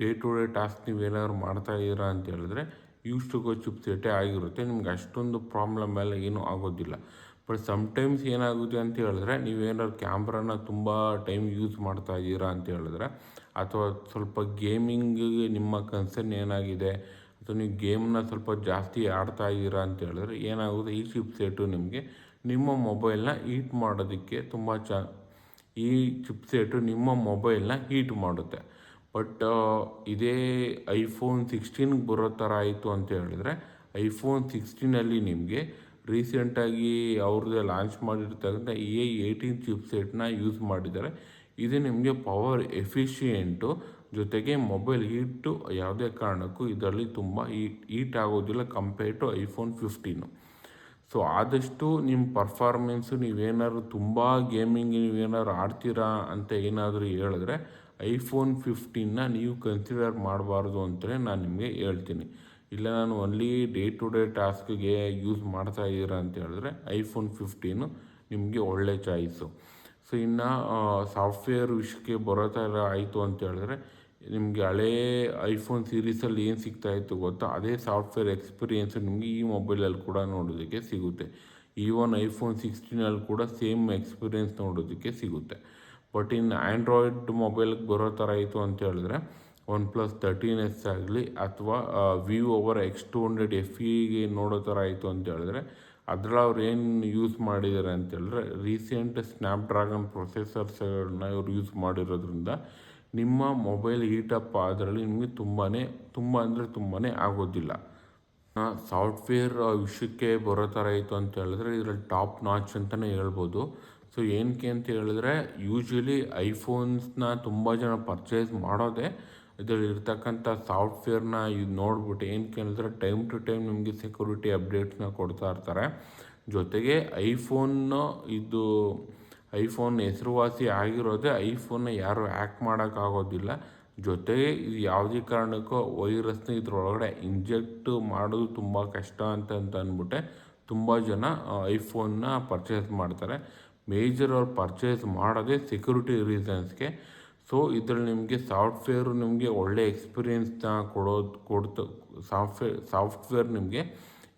day to day task ನೀವು ಏನಾದ್ರು ಮಾಡ್ತಾ ಇದ್ದೀರಾ ಅಂತ ಹೇಳಿದ್ರೆ ಯೂಸ್ ಟು ಗೋ ಚಿಪ್ ಸೆಟ್ಟೇ ಆಗಿರುತ್ತೆ. ನಿಮ್ಗೆ ಅಷ್ಟೊಂದು ಪ್ರಾಬ್ಲಮ್ ಎಲ್ಲ ಏನೂ ಆಗೋದಿಲ್ಲ. ಬಟ್ ಸಮ್ಟೈಮ್ಸ್ ಏನಾಗುತ್ತೆ ಅಂತ ಹೇಳಿದ್ರೆ ನೀವೇನಾದ್ರು ಕ್ಯಾಮ್ರಾನ ತುಂಬ ಟೈಮ್ ಯೂಸ್ ಮಾಡ್ತಾ ಇದ್ದೀರಾ ಅಂತ ಹೇಳಿದ್ರೆ, ಅಥವಾ ಸ್ವಲ್ಪ ಗೇಮಿಂಗಿಗೆ ನಿಮ್ಮ ಕನ್ಸರ್ನ್ ಏನಾಗಿದೆ, ಅಥವಾ ನೀವು ಗೇಮ್ನ ಸ್ವಲ್ಪ ಜಾಸ್ತಿ ಆಡ್ತಾ ಇದ್ದೀರಾ ಅಂತ ಹೇಳಿದ್ರೆ, ಏನಾಗುತ್ತೆ, ಈ ಚಿಪ್ ಸೆಟ್ಟು ನಿಮಗೆ ನಿಮ್ಮ ಮೊಬೈಲ್ನ ಹೀಟ್ ಮಾಡೋದಕ್ಕೆ ತುಂಬ ಚ, ಈ ಚಿಪ್ಸೆಟು ನಿಮ್ಮ ಮೊಬೈಲ್ನ ಹೀಟ್ ಮಾಡುತ್ತೆ. ಬಟ್ ಇದೇ ಐಫೋನ್ ಸಿಕ್ಸ್ಟೀನ್ಗೆ ಬರೋ ಥರ ಆಯಿತು ಅಂತ ಹೇಳಿದ್ರೆ ಐಫೋನ್ ಸಿಕ್ಸ್ಟೀನಲ್ಲಿ ನಿಮಗೆ ರೀಸೆಂಟಾಗಿ ಅವ್ರದ್ದೇ ಲಾಂಚ್ ಮಾಡಿರ್ತಕ್ಕಂಥ ಎ ಏಯ್ಟೀನ್ ಚಿಪ್ಸೆಟ್ನ ಯೂಸ್ ಮಾಡಿದ್ದಾರೆ. ಇದು ನಿಮಗೆ ಪವರ್ ಎಫಿಷಿಯೆಂಟು ಜೊತೆಗೆ ಮೊಬೈಲ್ ಹೀಟು ಯಾವುದೇ ಕಾರಣಕ್ಕೂ ಇದರಲ್ಲಿ ತುಂಬ ಹೀಟ್ ಹೀಟ್ ಆಗೋದಿಲ್ಲ compare to iPhone fifteen so ಆದಷ್ಟು ನಿಮ್ಮ ಪರ್ಫಾರ್ಮೆನ್ಸು ನೀವೇನಾದ್ರು ತುಂಬ ಗೇಮಿಂಗ್ ನೀವೇನಾದ್ರು ಆಡ್ತೀರಾ ಅಂತ ಏನಾದರೂ ಹೇಳಿದ್ರೆ ಐಫೋನ್ ಫಿಫ್ಟೀನ್ನ ನೀವು ಕನ್ಸಿಡರ್ ಮಾಡಬಾರ್ದು ಅಂತಲೇ ನಾನು ನಿಮಗೆ ಹೇಳ್ತೀನಿ. ಇಲ್ಲ, ನಾನು ಒನ್ಲಿ ಡೇ ಟು ಡೇ ಟಾಸ್ಕ್ಗೆ ಯೂಸ್ ಮಾಡ್ತಾ ಇದ್ದೀರಾ ಅಂತ ಹೇಳಿದ್ರೆ ಐಫೋನ್ ಫಿಫ್ಟೀನು ನಿಮಗೆ ಒಳ್ಳೆ ಚಾಯ್ಸು ಸೊ ಇನ್ನು ಸಾಫ್ಟ್ವೇರ್ ವಿಷಯಕ್ಕೆ ಬರೋ ಥರ ಆಯಿತು ಅಂತ ಹೇಳಿದ್ರೆ, ನಿಮಗೆ ಹಳೇ ಐಫೋನ್ ಸೀರೀಸಲ್ಲಿ ಏನು ಸಿಗ್ತಾ ಇತ್ತು ಗೊತ್ತಾ? ಅದೇ ಸಾಫ್ಟ್ವೇರ್ ಎಕ್ಸ್ಪೀರಿಯೆನ್ಸು ನಿಮಗೆ ಈ ಮೊಬೈಲಲ್ಲಿ ಕೂಡ ನೋಡೋದಕ್ಕೆ ಸಿಗುತ್ತೆ. ಈವನ್ ಐಫೋನ್ ಸಿಕ್ಸ್ಟೀನಲ್ಲಿ ಕೂಡ ಸೇಮ್ ಎಕ್ಸ್ಪೀರಿಯೆನ್ಸ್ ನೋಡೋದಕ್ಕೆ ಸಿಗುತ್ತೆ. ಬಟ್ ಇನ್ನು ಆ್ಯಂಡ್ರಾಯ್ಡ್ ಮೊಬೈಲ್ಗೆ ಬರೋ ಥರ ಆಯಿತು ಅಂತ ಹೇಳಿದ್ರೆ ಒನ್ ಪ್ಲಸ್ ತರ್ಟೀನ್ ಎಸ್ ಆಗಲಿ ಅಥವಾ ವಿವ್ ಓವರ್ ಎಕ್ಸ್ ಟು ಹಂಡ್ರೆಡ್ ಎಫ್ ಇಗೆ ನೋಡೋ ಥರ ಆಯಿತು ಅಂತ ಹೇಳಿದ್ರೆ, ಅದ್ರಲ್ಲಿ ಅವ್ರು ಏನು ಯೂಸ್ ಮಾಡಿದ್ದಾರೆ ಅಂತ ಹೇಳಿದ್ರೆ ರೀಸೆಂಟ್ ಸ್ನ್ಯಾಪ್ಡ್ರ್ಯಾಗನ್ ಪ್ರೊಸೆಸರ್ಸ್ಗಳನ್ನ ಇವರು ಯೂಸ್ ಮಾಡಿರೋದ್ರಿಂದ ನಿಮ್ಮ ಮೊಬೈಲ್ ಹೀಟಪ್ ಅದರಲ್ಲಿ ನಿಮಗೆ ತುಂಬಾ ತುಂಬ ಅಂದರೆ ತುಂಬಾ ಆಗೋದಿಲ್ಲ. ಸಾಫ್ಟ್ವೇರ್ ವಿಷಯಕ್ಕೆ ಬರೋ ಥರ ಇತ್ತು ಅಂತ ಹೇಳಿದ್ರೆ ಇದರಲ್ಲಿ ಟಾಪ್ ನಾಚ್ ಅಂತಲೇ ಹೇಳ್ಬೋದು. ಸೊ ಏನಕ್ಕೆ ಅಂತ ಹೇಳಿದ್ರೆ ಯೂಶ್ವಲಿ ಐಫೋನ್ಸ್ನ ತುಂಬ ಜನ ಪರ್ಚೇಸ್ ಮಾಡೋದೇ ಇದರಲ್ಲಿ ಇರ್ತಕ್ಕಂಥ ಸಾಫ್ಟ್ವೇರ್ನ ಇದು ನೋಡ್ಬಿಟ್ಟು ಏನು ಕೇಳಿದ್ರೆ ಟೈಮ್ ಟು ಟೈಮ್ ನಿಮಗೆ ಸೆಕ್ಯೂರಿಟಿ ಅಪ್ಡೇಟ್ಸ್ನ ಕೊಡ್ತಾ ಇರ್ತಾರೆ. ಜೊತೆಗೆ ಐಫೋನ್ ಇದು ಐಫೋನ್ ಹೆಸರುವಾಸಿ ಆಗಿರೋದೇ ಐಫೋನ್ನ ಯಾರು ಹ್ಯಾಕ್ ಮಾಡೋಕ್ಕಾಗೋದಿಲ್ಲ ಜೊತೆಗೆ ಇದು ಯಾವುದೇ ಕಾರಣಕ್ಕೂ ವೈರಸ್ನ ಇದರೊಳಗಡೆ ಇಂಜೆಕ್ಟ್ ಮಾಡೋದು ತುಂಬ ಕಷ್ಟ ಅಂತ ಅಂತ ಅಂದ್ಬಿಟ್ಟೆ ತುಂಬ ಜನ ಐಫೋನ್ನ ಪರ್ಚೇಸ್ ಮಾಡ್ತಾರೆ. ಮೇಜರ್ ಅವ್ರು ಪರ್ಚೇಸ್ ಮಾಡೋದೇ ಸೆಕ್ಯೂರಿಟಿ ರೀಸನ್ಸ್ಗೆ ಸೊ ಇದರಲ್ಲಿ ನಿಮಗೆ ಸಾಫ್ಟ್ವೇರು ನಿಮಗೆ ಒಳ್ಳೆ ಎಕ್ಸ್ಪೀರಿಯೆನ್ಸ್ನ ಕೊಡೋದು, ಕೊಡ್ತ ಸಾಫ್ಟ್ವೇರ್ ಸಾಫ್ಟ್ವೇರ್ ನಿಮಗೆ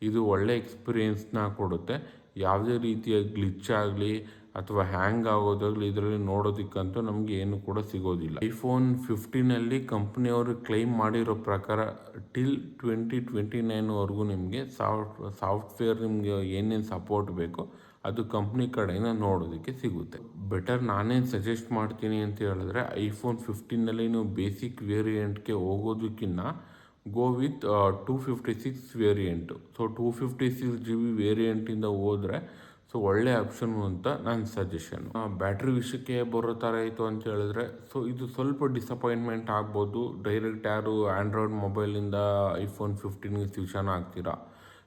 ಇದು ಒಳ್ಳೆ ಎಕ್ಸ್ಪೀರಿಯೆನ್ಸ್ನ ಕೊಡುತ್ತೆ. ಯಾವುದೇ ರೀತಿಯ ಗ್ಲಿಚ್ ಆಗಲಿ ಅಥವಾ ಹ್ಯಾಂಗ್ ಆಗೋದಾಗಲಿ ಇದರಲ್ಲಿ ನೋಡೋದಕ್ಕಂತೂ ನಮಗೆ ಏನು ಕೂಡ ಸಿಗೋದಿಲ್ಲ. ಐಫೋನ್ ಫಿಫ್ಟೀನಲ್ಲಿ ಕಂಪ್ನಿಯವರು ಕ್ಲೈಮ್ ಮಾಡಿರೋ ಪ್ರಕಾರ ಟಿಲ್ ಟ್ವೆಂಟಿ ಟ್ವೆಂಟಿ ನೈನ್ವರೆಗೂ ನಿಮಗೆ ಸಾಫ್ಟ್ ಸಾಫ್ಟ್ವೇರ್ ನಿಮಗೆ ಏನೇನು ಸಪೋರ್ಟ್ ಬೇಕೋ ಅದು ಕಂಪ್ನಿ ಕಡೆಯಿಂದ ನೋಡೋದಕ್ಕೆ ಸಿಗುತ್ತೆ. ಬೆಟರ್ ನಾನೇನು ಸಜೆಸ್ಟ್ ಮಾಡ್ತೀನಿ ಅಂತ ಹೇಳಿದ್ರೆ ಐಫೋನ್ ಫಿಫ್ಟೀನಲ್ಲಿ ನೀವು ಬೇಸಿಕ್ ವೇರಿಯಂಟ್ಗೆ ಹೋಗೋದಕ್ಕಿಂತ go with two fifty six variant so two fifty six G B ವೇರಿಯಂಟಿಂದ ಹೋದರೆ ಸೊ ಒಳ್ಳೆ ಆಪ್ಷನ್ ಅಂತ ನನ್ನ ಸಜೆಷನ್ ಬ್ಯಾಟ್ರಿ ವಿಷಯಕ್ಕೆ ಬರೋ ಥರ ಇತ್ತು ಅಂತ ಹೇಳಿದ್ರೆ ಸೊ ಇದು ಸ್ವಲ್ಪ ಡಿಸಪಾಯಿಂಟ್ಮೆಂಟ್ ಆಗ್ಬೋದು. ಡೈರೆಕ್ಟ್ ಯಾರು ಆ್ಯಂಡ್ರಾಯ್ಡ್ ಮೊಬೈಲಿಂದ ಐಫೋನ್ ಫಿಫ್ಟೀನ್ಗೆ ಸ್ವಿಚನ್ ಆಗ್ತೀರಾ?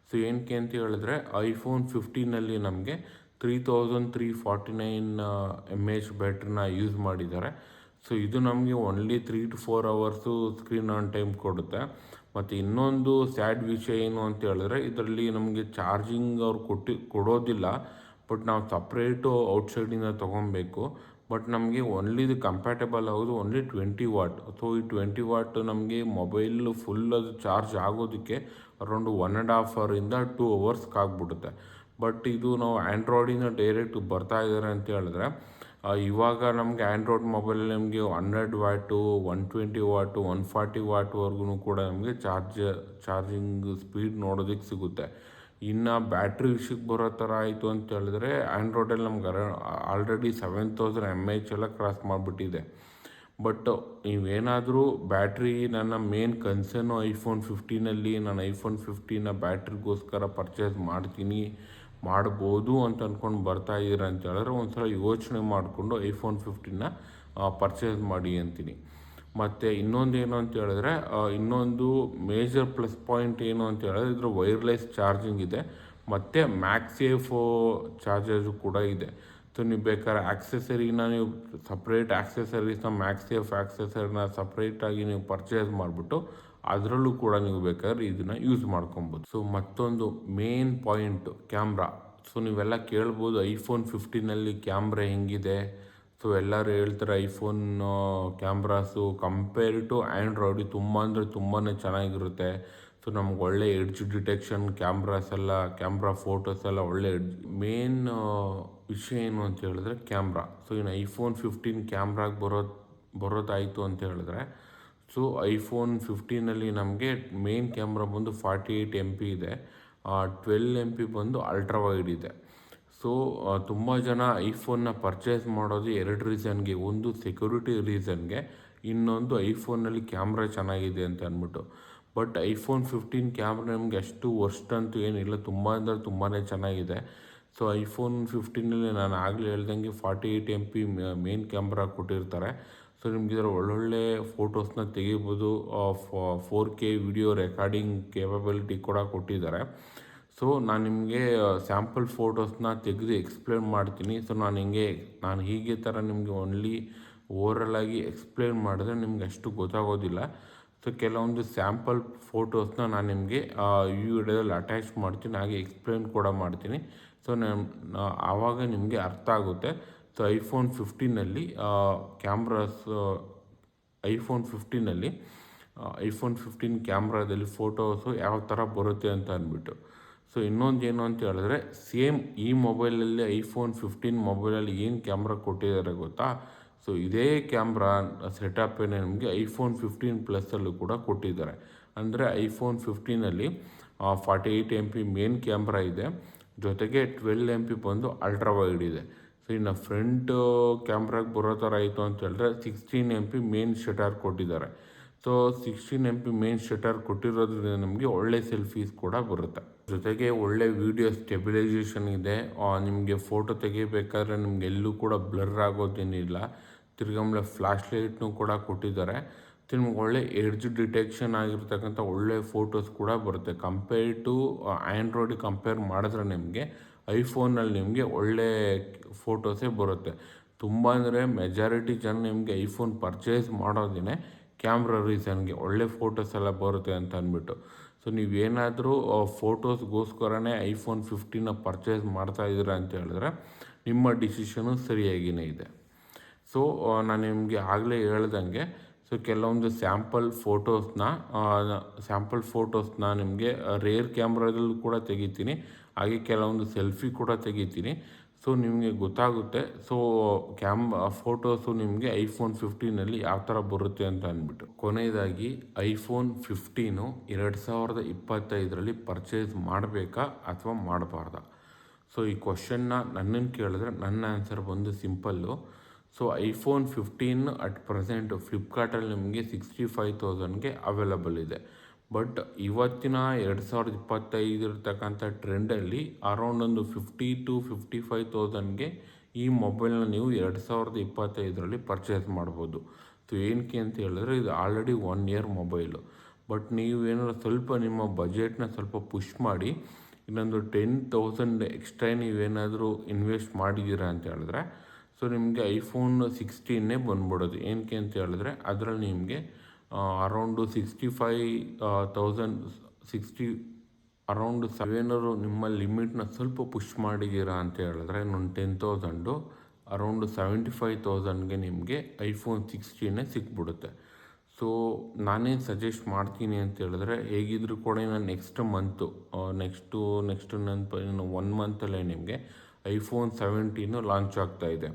ಸೊ ಏನಕ್ಕೆ ಅಂತ ಹೇಳಿದ್ರೆ ಐಫೋನ್ ಫಿಫ್ಟೀನಲ್ಲಿ ನಮಗೆ three thousand three forty nine M H ಬ್ಯಾಟ್ರಿನ use ಮಾಡಿದ್ದಾರೆ. ಸೊ ಇದು ನಮಗೆ only three to four hours screen on time ಕೊಡುತ್ತೆ. ಮತ್ತು ಇನ್ನೊಂದು ಸ್ಯಾಡ್ ವಿಷಯ ಏನು ಅಂತ ಹೇಳಿದ್ರೆ, ಇದರಲ್ಲಿ ನಮಗೆ ಚಾರ್ಜಿಂಗ್ ಅವ್ರು ಕೊಟ್ಟು, ಕೊಡೋದಿಲ್ಲ. ಬಟ್ ನಾವು ಸಪ್ರೇಟು ಔಟ್ಸೈಡಿಂದ ತೊಗೊಬೇಕು. ಬಟ್ ನಮಗೆ ಓನ್ಲಿ ಇದು ಕಂಪ್ಯಾಟಬಲ್ ಆಗೋದು ಓನ್ಲಿ ಟ್ವೆಂಟಿ ವಾಟ್ ಸೊ ಈ ಟ್ವೆಂಟಿ ವಾಟ್ ನಮಗೆ ಮೊಬೈಲ್ ಫುಲ್ ಅದು ಚಾರ್ಜ್ ಆಗೋದಕ್ಕೆ ಅರೌಂಡ್ ಒನ್ ಆ್ಯಂಡ್ ಹಾಫ್ ಅವರಿಂದ ಟೂ ಅವರ್ಸ್ಗೆ ಆಗ್ಬಿಡುತ್ತೆ ಬಟ್ ಇದು ನಾವು ಆ್ಯಂಡ್ರಾಯ್ಡಿಂದ ಡೈರೆಕ್ಟ್ ಬರ್ತಾ ಇದ್ದಾರೆ ಅಂತ ಹೇಳಿದ್ರೆ ಇವಾಗ ನಮಗೆ ಆ್ಯಂಡ್ರಾಯ್ಡ್ ಮೊಬೈಲ್ ನಿಮಗೆ hundred watt one twenty watt one forty ವಾಟ್ವರೆಗೂ ಕೂಡ ನಮಗೆ ಚಾರ್ಜ್ ಚಾರ್ಜಿಂಗ್ ಸ್ಪೀಡ್ ನೋಡೋದಕ್ಕೆ ಸಿಗುತ್ತೆ. ಇನ್ನು ಬ್ಯಾಟ್ರಿ ವಿಷಯಕ್ಕೆ ಬರೋ ಥರ ಆಯಿತು ಅಂತ ಹೇಳಿದ್ರೆ ಆ್ಯಂಡ್ರಾಯ್ಡಲ್ಲಿ ನಮ್ಗೆ already seven thousand M H ಎಲ್ಲ ಕ್ರಾಸ್ ಮಾಡಿಬಿಟ್ಟಿದೆ. ಬಟ್ ನೀವೇನಾದರೂ ಬ್ಯಾಟ್ರಿ ನನ್ನ ಮೇನ್ ಕನ್ಸರ್ನು ಐಫೋನ್ ಫಿಫ್ಟೀನಲ್ಲಿ ನಾನು ಐಫೋನ್ ಫಿಫ್ಟೀನ ಬ್ಯಾಟ್ರಿಗೋಸ್ಕರ ಪರ್ಚೇಸ್ ಮಾಡ್ತೀನಿ ಮಾಡ್ಬೋದು ಅಂತ ಅಂದ್ಕೊಂಡು ಬರ್ತಾ ಇದ್ದೀರ ಅಂತ ಹೇಳಿದ್ರೆ ಒಂದು ಸಲ ಯೋಚನೆ ಮಾಡಿಕೊಂಡು ಐಫೋನ್ ಫಿಫ್ಟೀನ ಪರ್ಚೇಸ್ ಮಾಡಿ ಅಂತೀನಿ. ಮತ್ತು ಇನ್ನೊಂದು ಏನು ಅಂತ ಹೇಳಿದ್ರೆ ಇನ್ನೊಂದು ಮೇಜರ್ ಪ್ಲಸ್ ಪಾಯಿಂಟ್ ಏನು ಅಂತ ಹೇಳಿದ್ರೆ ಇದ್ರ ವೈರ್ಲೆಸ್ ಚಾರ್ಜಿಂಗ್ ಇದೆ. ಮತ್ತು ಮ್ಯಾಕ್ಸೇಫ್ ಚಾರ್ಜರ್ಸ್ ಕೂಡ ಇದೆ. ಸೊ ನೀವು ಬೇಕಾದ್ರೆ ಆಕ್ಸೆಸರಿನ ನೀವು ಸಪ್ರೇಟ್ ಆ್ಯಕ್ಸೆಸರೀಸ್ನ ಮ್ಯಾಕ್ಸೇಫ್ ಆಕ್ಸೆಸರಿನ ಸಪ್ರೇಟಾಗಿ ನೀವು ಪರ್ಚೇಸ್ ಮಾಡಿಬಿಟ್ಟು ಅದರಲ್ಲೂ ಕೂಡ ನೀವು ಬೇಕಾದ್ರೆ ಇದನ್ನು ಯೂಸ್ ಮಾಡ್ಕೊಬೋದು. ಸೊ ಮತ್ತೊಂದು ಮೇನ್ ಪಾಯಿಂಟ್ ಕ್ಯಾಮ್ರಾ ಸೊ ನೀವೆಲ್ಲ ಕೇಳ್ಬೋದು ಐಫೋನ್ ಫಿಫ್ಟೀನಲ್ಲಿ ಕ್ಯಾಮ್ರಾ ಹೆಂಗಿದೆ? ಸೊ ಎಲ್ಲರೂ ಹೇಳ್ತಾರೆ iPhone cameras compare to Android ತುಂಬ ಅಂದರೆ ತುಂಬಾ ಚೆನ್ನಾಗಿರುತ್ತೆ. ಸೊ ನಮ್ಗೆ ಒಳ್ಳೆ ಎಡ್ಜ್ ಡಿಟೆಕ್ಷನ್ ಕ್ಯಾಮ್ರಾಸ್ ಎಲ್ಲ ಕ್ಯಾಮ್ರಾ ಫೋಟೋಸ್ ಎಲ್ಲ ಒಳ್ಳೆ ಎಡ್ಜ್ ಮೇನ್ ವಿಷಯ ಏನು ಅಂತ ಹೇಳಿದ್ರೆ ಕ್ಯಾಮ್ರಾ ಸೊ ಇನ್ನು ಐಫೋನ್ ಫಿಫ್ಟೀನ್ ಕ್ಯಾಮ್ರಾಗೆ ಬರೋ ಬರೋದಾಯಿತು ಅಂತ ಹೇಳಿದ್ರೆ ಸೊ ಐಫೋನ್ ಫಿಫ್ಟೀನಲ್ಲಿ ನಮಗೆ ಮೇನ್ ಕ್ಯಾಮ್ರಾ ಬಂದು ಫಾರ್ಟಿ ಏಯ್ಟ್ ಎಂ ಪಿ ಇದೆ ಟ್ವೆಲ್ ಎಂ ಪಿ ಬಂದು ಅಲ್ಟ್ರಾ ವೈಡ್ ಇದೆ. ಸೊ ತುಂಬ ಜನ ಐಫೋನ್ನ ಪರ್ಚೇಸ್ ಮಾಡೋದು ಎರಡು ರೀಸನ್ಗೆ, ಒಂದು ಸೆಕ್ಯೂರಿಟಿ ರೀಸನ್ಗೆ, ಇನ್ನೊಂದು ಐಫೋನಲ್ಲಿ ಕ್ಯಾಮ್ರಾ ಚೆನ್ನಾಗಿದೆ ಅಂತ ಅಂದ್ಬಿಟ್ಟು. ಬಟ್ ಐಫೋನ್ ಫಿಫ್ಟೀನ್ ಕ್ಯಾಮ್ರಾ ನಮಗೆ ಅಷ್ಟು ವರ್ಸ್ಟ್ ಅಂತೂ ಏನಿಲ್ಲ, ತುಂಬ ಅಂದರೆ ತುಂಬಾ ಚೆನ್ನಾಗಿದೆ. ಸೊ, ಐಫೋನ್ ಫಿಫ್ಟೀನಲ್ಲಿ ನಾನು ಆಗಲೇ ಹೇಳ್ದಂಗೆ forty eight M P main camera ಕೊಟ್ಟಿರ್ತಾರೆ. ಸೊ ನಿಮ್ಗೆ ಇದರ ಒಳ್ಳೊಳ್ಳೆ ಫೋಟೋಸ್ನ ತೆಗಿಬೋದು. Four K video recording capability ಕೂಡ ಕೊಟ್ಟಿದ್ದಾರೆ. ಸೊ ನಾನು ನಿಮಗೆ ಸ್ಯಾಂಪಲ್ ಫೋಟೋಸ್ನ ತೆಗೆದು ಎಕ್ಸ್ಪ್ಲೇನ್ ಮಾಡ್ತೀನಿ. ಸೊ ನಾನು ಹಿಂಗೆ, ನಾನು ಹೀಗೆ ಥರ ನಿಮಗೆ ಓನ್ಲಿ ಓವರಲ್ ಆಗಿ ಎಕ್ಸ್ಪ್ಲೇನ್ ಮಾಡಿದ್ರೆ ನಿಮ್ಗೆ ಅಷ್ಟು ಗೊತ್ತಾಗೋದಿಲ್ಲ. ಸೊ ಕೆಲವೊಂದು ಸ್ಯಾಂಪಲ್ ಫೋಟೋಸ್ನ ನಾನು ನಿಮಗೆ ಈ ವಿಡಿಯೋದಲ್ಲಿ ಅಟ್ಯಾಚ್ ಮಾಡ್ತೀನಿ. ಹಾಗೆ ಎಕ್ಸ್ಪ್ಲೇನ್ ಕೂಡ ಮಾಡ್ತೀನಿ. ಸೊ ನಾನು ಆವಾಗ ನಿಮಗೆ ಅರ್ಥ ಆಗುತ್ತೆ. ಸೊ ಐಫೋನ್ ಫಿಫ್ಟೀನಲ್ಲಿ ಕ್ಯಾಮ್ರಾಸ್, ಐಫೋನ್ ಫಿಫ್ಟೀನಲ್ಲಿ ಐಫೋನ್ ಫಿಫ್ಟೀನ್ ಕ್ಯಾಮ್ರಾದಲ್ಲಿ ಫೋಟೋಸು ಯಾವ ಥರ ಬರುತ್ತೆ ಅಂತ ಅಂದ್ಬಿಟ್ಟು. ಸೊ, ಇನ್ನೊಂದು ಏನು ಅಂತ ಹೇಳಿದ್ರೆ, ಸೇಮ್ ಈ ಮೊಬೈಲಲ್ಲಿ ಐಫೋನ್ ಫಿಫ್ಟೀನ್ ಮೊಬೈಲಲ್ಲಿ ಏನು ಕ್ಯಾಮ್ರಾ ಕೊಟ್ಟಿದ್ದಾರೆ ಗೊತ್ತಾ? ಸೊ, ಇದೇ ಕ್ಯಾಮ್ರಾ ಸೆಟಪ್ಪೇನೆ ನಮಗೆ ಐಫೋನ್ ಫಿಫ್ಟೀನ್ ಪ್ಲಸ್ಸಲ್ಲೂ ಕೂಡ ಕೊಟ್ಟಿದ್ದಾರೆ. ಅಂದರೆ iPhone ಫಿಫ್ಟೀನಲ್ಲಿ forty eight M P main camera ಇದೆ. ಜೊತೆಗೆ ಟ್ವೆಲ್ ಎಂ ಪಿ ಬಂದು ಅಲ್ಟ್ರಾ ವೈಡ್ ಇದೆ. ಸೊ ಇನ್ನು ಫ್ರಂಟ್ ಕ್ಯಾಮ್ರಾಗೆ ಬರೋ ಥರ ಆಯಿತು ಅಂತ ಹೇಳಿದ್ರೆ sixteen M P main shutter ಕೊಟ್ಟಿದ್ದಾರೆ. So sixteen M P main shutter ಕೊಟ್ಟಿರೋದ್ರಿಂದ ನಮಗೆ ಒಳ್ಳೆ ಸೆಲ್ಫೀಸ್ ಕೂಡ ಬರುತ್ತೆ. ಜೊತೆಗೆ ಒಳ್ಳೆ ವಿಡಿಯೋ ಸ್ಟೆಬಿಲೈಸೇಷನ್ ಇದೆ. ನಿಮಗೆ ಫೋಟೋ ತೆಗಿಬೇಕಾದ್ರೆ ನಿಮ್ಗೆ ಎಲ್ಲೂ ಕೂಡ ಬ್ಲರ್ ಆಗೋದೇನಿಲ್ಲ. ತಿರ್ಗಮ್ಲೆ ಫ್ಲಾಶ್ ಲೈಟ್ನು ಕೂಡ ಕೊಟ್ಟಿದ್ದಾರೆ. ನಿಮ್ಗೆ ಒಳ್ಳೆ ಎಡ್ಜ್ ಡಿಟೆಕ್ಷನ್ ಆಗಿರ್ತಕ್ಕಂಥ ಒಳ್ಳೆ ಫೋಟೋಸ್ ಕೂಡ ಬರುತ್ತೆ. ಕಂಪೇರ್ ಟು ಆ್ಯಂಡ್ರಾಯ್ಡ್ ಕಂಪೇರ್ ಮಾಡಿದ್ರೆ ನಿಮಗೆ ಐಫೋನಲ್ಲಿ ನಿಮಗೆ ಒಳ್ಳೆ ಫೋಟೋಸೇ ಬರುತ್ತೆ. ತುಂಬ ಅಂದರೆ ಮೆಜಾರಿಟಿ ಜನ ನಿಮಗೆ ಐಫೋನ್ ಪರ್ಚೇಸ್ ಮಾಡೋದೇ ಕ್ಯಾಮ್ರಾ ರೀಸನ್ಗೆ ಒಳ್ಳೆ ಫೋಟೋಸ್ ಎಲ್ಲ ಬರುತ್ತೆ ಅಂತ ಅಂದ್ಬಿಟ್ಟು. ಸೊ ನೀವೇನಾದರೂ ಫೋಟೋಸ್ಗೋಸ್ಕರನೇ ಐಫೋನ್ ಫಿಫ್ಟೀನ ಪರ್ಚೇಸ್ ಮಾಡ್ತಾ ಇದ್ದೀರಾ ಅಂತ ಹೇಳಿದ್ರೆ ನಿಮ್ಮ ಡಿಸಿಷನು ಸರಿಯಾಗಿಯೇ ಇದೆ. ಸೊ ನಾನು ನಿಮಗೆ ಆಗಲೇ ಹೇಳ್ದಂಗೆ ಸೊ ಕೆಲವೊಂದು ಸ್ಯಾಂಪಲ್ ಫೋಟೋಸ್ನ ಸ್ಯಾಂಪಲ್ ಫೋಟೋಸ್ನ ನಿಮಗೆ ರೇರ್ ಕ್ಯಾಮ್ರಾದಲ್ಲೂ ಕೂಡ ತೆಗಿತೀನಿ. ಹಾಗೆ ಕೆಲವೊಂದು ಸೆಲ್ಫಿ ಕೂಡ ತೆಗಿತೀನಿ. ಸೊ ನಿಮಗೆ ಗೊತ್ತಾಗುತ್ತೆ. ಸೊ ಕ್ಯಾಮ್ ಫೋಟೋಸು ನಿಮಗೆ ಐಫೋನ್ ಫಿಫ್ಟೀನಲ್ಲಿ ಯಾವ ಥರ ಬರುತ್ತೆ ಅಂತ ಅಂದ್ಬಿಟ್ಟು. ಕೊನೆಯದಾಗಿ ಐಫೋನ್ ಫಿಫ್ಟೀನು ಎರಡು ಸಾವಿರದ ಇಪ್ಪತ್ತೈದರಲ್ಲಿ ಪರ್ಚೇಸ್ ಮಾಡಬೇಕಾ ಅಥವಾ ಮಾಡಬಾರ್ದಾ? ಸೊ ಈ ಕ್ವಶನ್ನ ನನ್ನನ್ನು ಕೇಳಿದ್ರೆ ನನ್ನ ಆನ್ಸರ್ ಬಂದು simple so iPhone fifteen at present ಫ್ಲಿಪ್ಕಾರ್ಟಲ್ಲಿ ನಿಮಗೆ ಸಿಕ್ಸ್ಟಿ ಫೈವ್ ತೌಸಂಡ್ಗೆ ಅವೈಲಬಲ್ ಇದೆ. ಬಟ್ ಇವತ್ತಿನ ಎರಡು ಸಾವಿರದ ಇಪ್ಪತ್ತೈದು ಇರ್ತಕ್ಕಂಥ ಟ್ರೆಂಡಲ್ಲಿ ಅರೌಂಡ್ ಒಂದು ಫಿಫ್ಟಿ ಟು ಫಿಫ್ಟಿ ಫೈವ್ ತೌಸಂಡ್ಗೆ ಈ ಮೊಬೈಲ್ನ ನೀವು ಎರಡು ಸಾವಿರದ ಇಪ್ಪತ್ತೈದರಲ್ಲಿ ಪರ್ಚೇಸ್ ಮಾಡ್ಬೋದು. ಸೊ ಏನಕ್ಕೆ ಅಂತ ಹೇಳಿದ್ರೆ ಇದು already one year mobile but ನೀವು ಏನಾದ್ರು ಸ್ವಲ್ಪ ನಿಮ್ಮ ಬಜೆಟ್ನ ಸ್ವಲ್ಪ ಪುಷ್ ಮಾಡಿ, ಇನ್ನೊಂದು ಟೆನ್ ತೌಸಂಡ್ ಎಕ್ಸ್ಟ್ರಾ ನೀವೇನಾದರೂ ಇನ್ವೆಸ್ಟ್ ಮಾಡಿದ್ದೀರಾ ಅಂತ ಹೇಳಿದ್ರೆ ಸೊ ನಿಮಗೆ ಐಫೋನ್ ಸಿಕ್ಸ್ಟೀನೇ ಬಂದ್ಬಿಡೋದು. ಏನಕ್ಕೆ ಅಂತ ಹೇಳಿದ್ರೆ ಅದರಲ್ಲಿ ನಿಮಗೆ around sixty five thousand sixty around ಸೆವೆನರು ನಿಮ್ಮ ಲಿಮಿಟ್ನ ಸ್ವಲ್ಪ ಪುಷ್ ಮಾಡಿದ್ದೀರಾ ಅಂತ ಹೇಳಿದ್ರೆ ಇನ್ನೊಂದು ten thousand around seventy five ತೌಸಂಡ್ಗೆ ನಿಮಗೆ ಐಫೋನ್ ಸಿಕ್ಸ್ಟೀನೇ ಸಿಕ್ಬಿಡುತ್ತೆ. ಸೊ ನಾನೇನು ಸಜೆಸ್ಟ್ ಮಾಡ್ತೀನಿ ಅಂತ ಹೇಳಿದ್ರೆ ಹೇಗಿದ್ರು ಕೂಡ ನಾನು ನೆಕ್ಸ್ಟ್ ಮಂತು ನೆಕ್ಸ್ಟು ನೆಕ್ಸ್ಟ್ ನನ್ನ ಒನ್ ಮಂತಲ್ಲೇ ನಿಮಗೆ ಐಫೋನ್ ಸೆವೆಂಟೀನು ಲಾಂಚ್ ಆಗ್ತಾ ಇದೆ.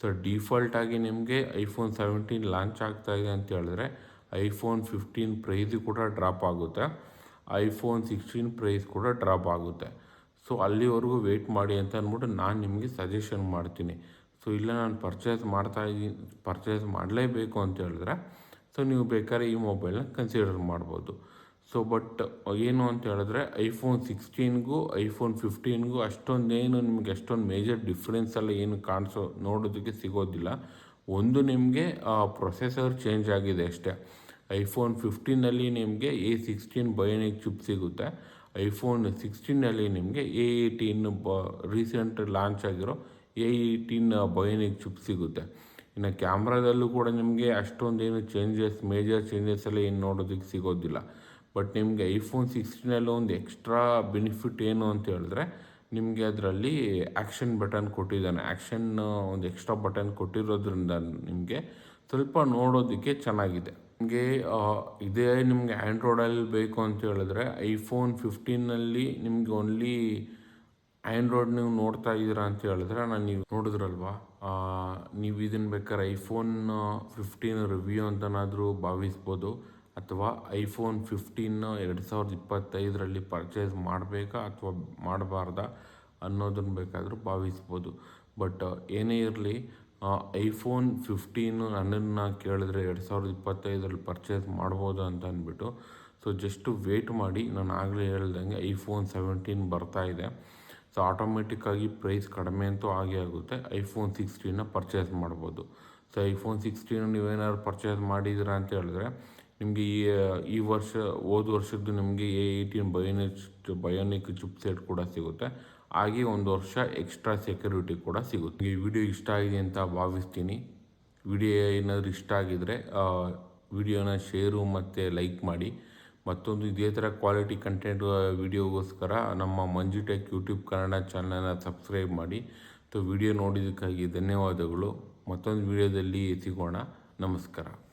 ಸೊ ಡೀಫಾಲ್ಟಾಗಿ ನಿಮಗೆ ಐಫೋನ್ ಸೆವೆಂಟೀನ್ ಲಾಂಚ್ ಆಗ್ತಾ ಇದೆ ಅಂತ ಹೇಳಿದ್ರೆ ಐಫೋನ್ ಫಿಫ್ಟೀನ್ ಪ್ರೈಸ್ ಕೂಡ ಡ್ರಾಪ್ ಆಗುತ್ತೆ. ಐಫೋನ್ ಸಿಕ್ಸ್ಟೀನ್ ಪ್ರೈಸ್ ಕೂಡ ಡ್ರಾಪ್ ಆಗುತ್ತೆ. ಸೊ ಅಲ್ಲಿವರೆಗೂ ವೆಯ್ಟ್ ಮಾಡಿ ಅಂತ ಅಂದ್ಬಿಟ್ಟು ನಾನು ನಿಮಗೆ ಸಜೆಷನ್ ಮಾಡ್ತೀನಿ. ಸೊ ಇಲ್ಲ ನಾನು ಪರ್ಚೇಸ್ ಮಾಡ್ತಾ ಇದ್ದೀನಿ ಪರ್ಚೇಸ್ ಮಾಡಲೇಬೇಕು ಅಂತ ಹೇಳಿದ್ರೆ ಸೊ ನೀವು ಬೇಕಾದ್ರೆ ಈ ಮೊಬೈಲ್ನ ಕನ್ಸಿಡರ್ ಮಾಡ್ಬೋದು. ಸೊ ಬಟ್ ಏನು ಅಂತ ಹೇಳಿದ್ರೆ ಐಫೋನ್ ಸಿಕ್ಸ್ಟೀನ್ಗೂ ಐಫೋನ್ ಫಿಫ್ಟೀನ್ಗೂ ಅಷ್ಟೊಂದೇನು ನಿಮಗೆ ಅಷ್ಟೊಂದು ಮೇಜರ್ ಡಿಫ್ರೆನ್ಸ್ ಎಲ್ಲ ಏನು ಕಾಣಿಸೋ ನೋಡೋದಕ್ಕೆ ಸಿಗೋದಿಲ್ಲ ಒಂದು ನಿಮಗೆ ಪ್ರೊಸೆಸರ್ ಚೇಂಜ್ ಆಗಿದೆ ಅಷ್ಟೇ ಐಫೋನ್ ಫಿಫ್ಟೀನಲ್ಲಿ ನಿಮಗೆ ಎ ಸಿಕ್ಸ್ಟೀನ್ ಬಯೋನಿಕ್ ಚಿಪ್ ಸಿಗುತ್ತೆ ಐಫೋನ್ ಸಿಕ್ಸ್ಟೀನಲ್ಲಿ ನಿಮಗೆ ಎ ಏಯ್ಟೀನ್ ಬ ರೀಸೆಂಟ್ ಲಾಂಚ್ ಆಗಿರೋ ಎ ಏಯ್ಟೀನ್ ಬಯೋನಿಕ್ ಚಿಪ್ ಸಿಗುತ್ತೆ ಇನ್ನು ಕ್ಯಾಮ್ರಾದಲ್ಲೂ ಕೂಡ ನಿಮಗೆ ಅಷ್ಟೊಂದೇನು ಚೇಂಜಸ್ ಮೇಜರ್ ಚೇಂಜಸ್ ಎಲ್ಲ ಏನು ನೋಡೋದಕ್ಕೆ ಸಿಗೋದಿಲ್ಲ. ಬಟ್ ನಿಮಗೆ ಐಫೋನ್ ಸಿಕ್ಸ್ಟೀನಲ್ಲಿ ಒಂದು ಎಕ್ಸ್ಟ್ರಾ ಬೆನಿಫಿಟ್ ಏನು ಅಂತ ಹೇಳಿದ್ರೆ, ನಿಮಗೆ ಅದರಲ್ಲಿ ಆ್ಯಕ್ಷನ್ ಬಟನ್ ಕೊಟ್ಟಿದ್ದಾನೆ. ಆ್ಯಕ್ಷನ್ ಒಂದು ಎಕ್ಸ್ಟ್ರಾ ಬಟನ್ ಕೊಟ್ಟಿರೋದ್ರಿಂದ ನಿಮಗೆ ಸ್ವಲ್ಪ ನೋಡೋದಕ್ಕೆ ಚೆನ್ನಾಗಿದೆ. ನಿಮಗೆ ಇದೇ ನಿಮಗೆ ಆ್ಯಂಡ್ರಾಯ್ಡಲ್ಲಿ ಬೇಕು ಅಂತ ಹೇಳಿದ್ರೆ, ಐಫೋನ್ ಫಿಫ್ಟೀನಲ್ಲಿ ನಿಮಗೆ ಓನ್ಲಿ ಆ್ಯಂಡ್ರಾಯ್ಡ್ ನೀವು ನೋಡ್ತಾ ಇದ್ದೀರಾ ಅಂತ ಹೇಳಿದ್ರೆ, ನಾನು ನೀವು ನೋಡಿದ್ರಲ್ವಾ? ನೀವು ಇದನ್ನು ಬೇಕಾದ್ರೆ ಐಫೋನ್ ಫಿಫ್ಟೀನ್ ರಿವ್ಯೂ ಅಂತನಾದರೂ ಭಾವಿಸ್ಬೋದು. ಅಥವಾ ಐಫೋನ್ ಫಿಫ್ಟೀನ್ ಎರಡು ಸಾವಿರದ ಇಪ್ಪತ್ತೈದರಲ್ಲಿ ಪರ್ಚೇಸ್ ಮಾಡಬೇಕಾ ಅಥವಾ ಮಾಡಬಾರ್ದಾ ಅನ್ನೋದನ್ನು ಬೇಕಾದರೂ ಭಾವಿಸ್ಬೋದು. ಬಟ್ ಏನೇ ಇರಲಿ ಐಫೋನ್ ಫಿಫ್ಟೀನು ನನ್ನನ್ನು ಕೇಳಿದ್ರೆ ಎರಡು ಸಾವಿರದ ಇಪ್ಪತ್ತೈದರಲ್ಲಿ ಪರ್ಚೇಸ್ ಮಾಡ್ಬೋದು ಅಂತ ಅಂದ್ಬಿಟ್ಟು ಸೊ ಜಸ್ಟು ವೇಟ್ ಮಾಡಿ. ನಾನು ಆಗಲೇ ಹೇಳ್ದಂಗೆ ಐಫೋನ್ ಸೆವೆಂಟೀನ್ ಬರ್ತಾ ಇದೆ. ಸೊ ಆಟೋಮೆಟಿಕ್ಕಾಗಿ ಪ್ರೈಸ್ ಕಡಿಮೆ ಅಂತೂ ಆಗೇ ಆಗುತ್ತೆ. ಐಫೋನ್ ಸಿಕ್ಸ್ಟೀನ ಪರ್ಚೇಸ್ ಮಾಡ್ಬೋದು. ಸೊ ಐಫೋನ್ ಸಿಕ್ಸ್ಟೀನ್ ನೀವೇನಾದ್ರು ಪರ್ಚೇಸ್ ಮಾಡಿದ್ದೀರಾ ಅಂತ ಹೇಳಿದ್ರೆ ನಿಮಗೆ ಈ ಈ ವರ್ಷ, ಹೋದ ವರ್ಷದ್ದು ನಿಮಗೆ A eighteen bionic bionic chipset ಕೂಡ ಸಿಗುತ್ತೆ. ಹಾಗೆ ಒಂದು ವರ್ಷ ಎಕ್ಸ್ಟ್ರಾ ಸೆಕ್ಯೂರಿಟಿ ಕೂಡ ಸಿಗುತ್ತೆ. ಈ ವಿಡಿಯೋ ಇಷ್ಟ ಆಗಿದೆ ಅಂತ ಭಾವಿಸ್ತೀನಿ. ವಿಡಿಯೋ ಏನಾದರೂ ಇಷ್ಟ ಆಗಿದರೆ ವಿಡಿಯೋನ ಶೇರು ಮತ್ತು ಲೈಕ್ ಮಾಡಿ. ಮತ್ತೊಂದು ಇದೇ ಥರ ಕ್ವಾಲಿಟಿ ಕಂಟೆಂಟ್ ವಿಡಿಯೋಗೋಸ್ಕರ ನಮ್ಮ ಮಂಜು ಟೆಕ್ ಯೂಟ್ಯೂಬ್ ಕನ್ನಡ ಚಾನಲ್ನ ಸಬ್ಸ್ಕ್ರೈಬ್ ಮಾಡಿ. ಸೊ ವಿಡಿಯೋ ನೋಡಿದ್ದಕ್ಕಾಗಿ ಧನ್ಯವಾದಗಳು. ಮತ್ತೊಂದು ವಿಡಿಯೋದಲ್ಲಿ ಸಿಗೋಣ. ನಮಸ್ಕಾರ.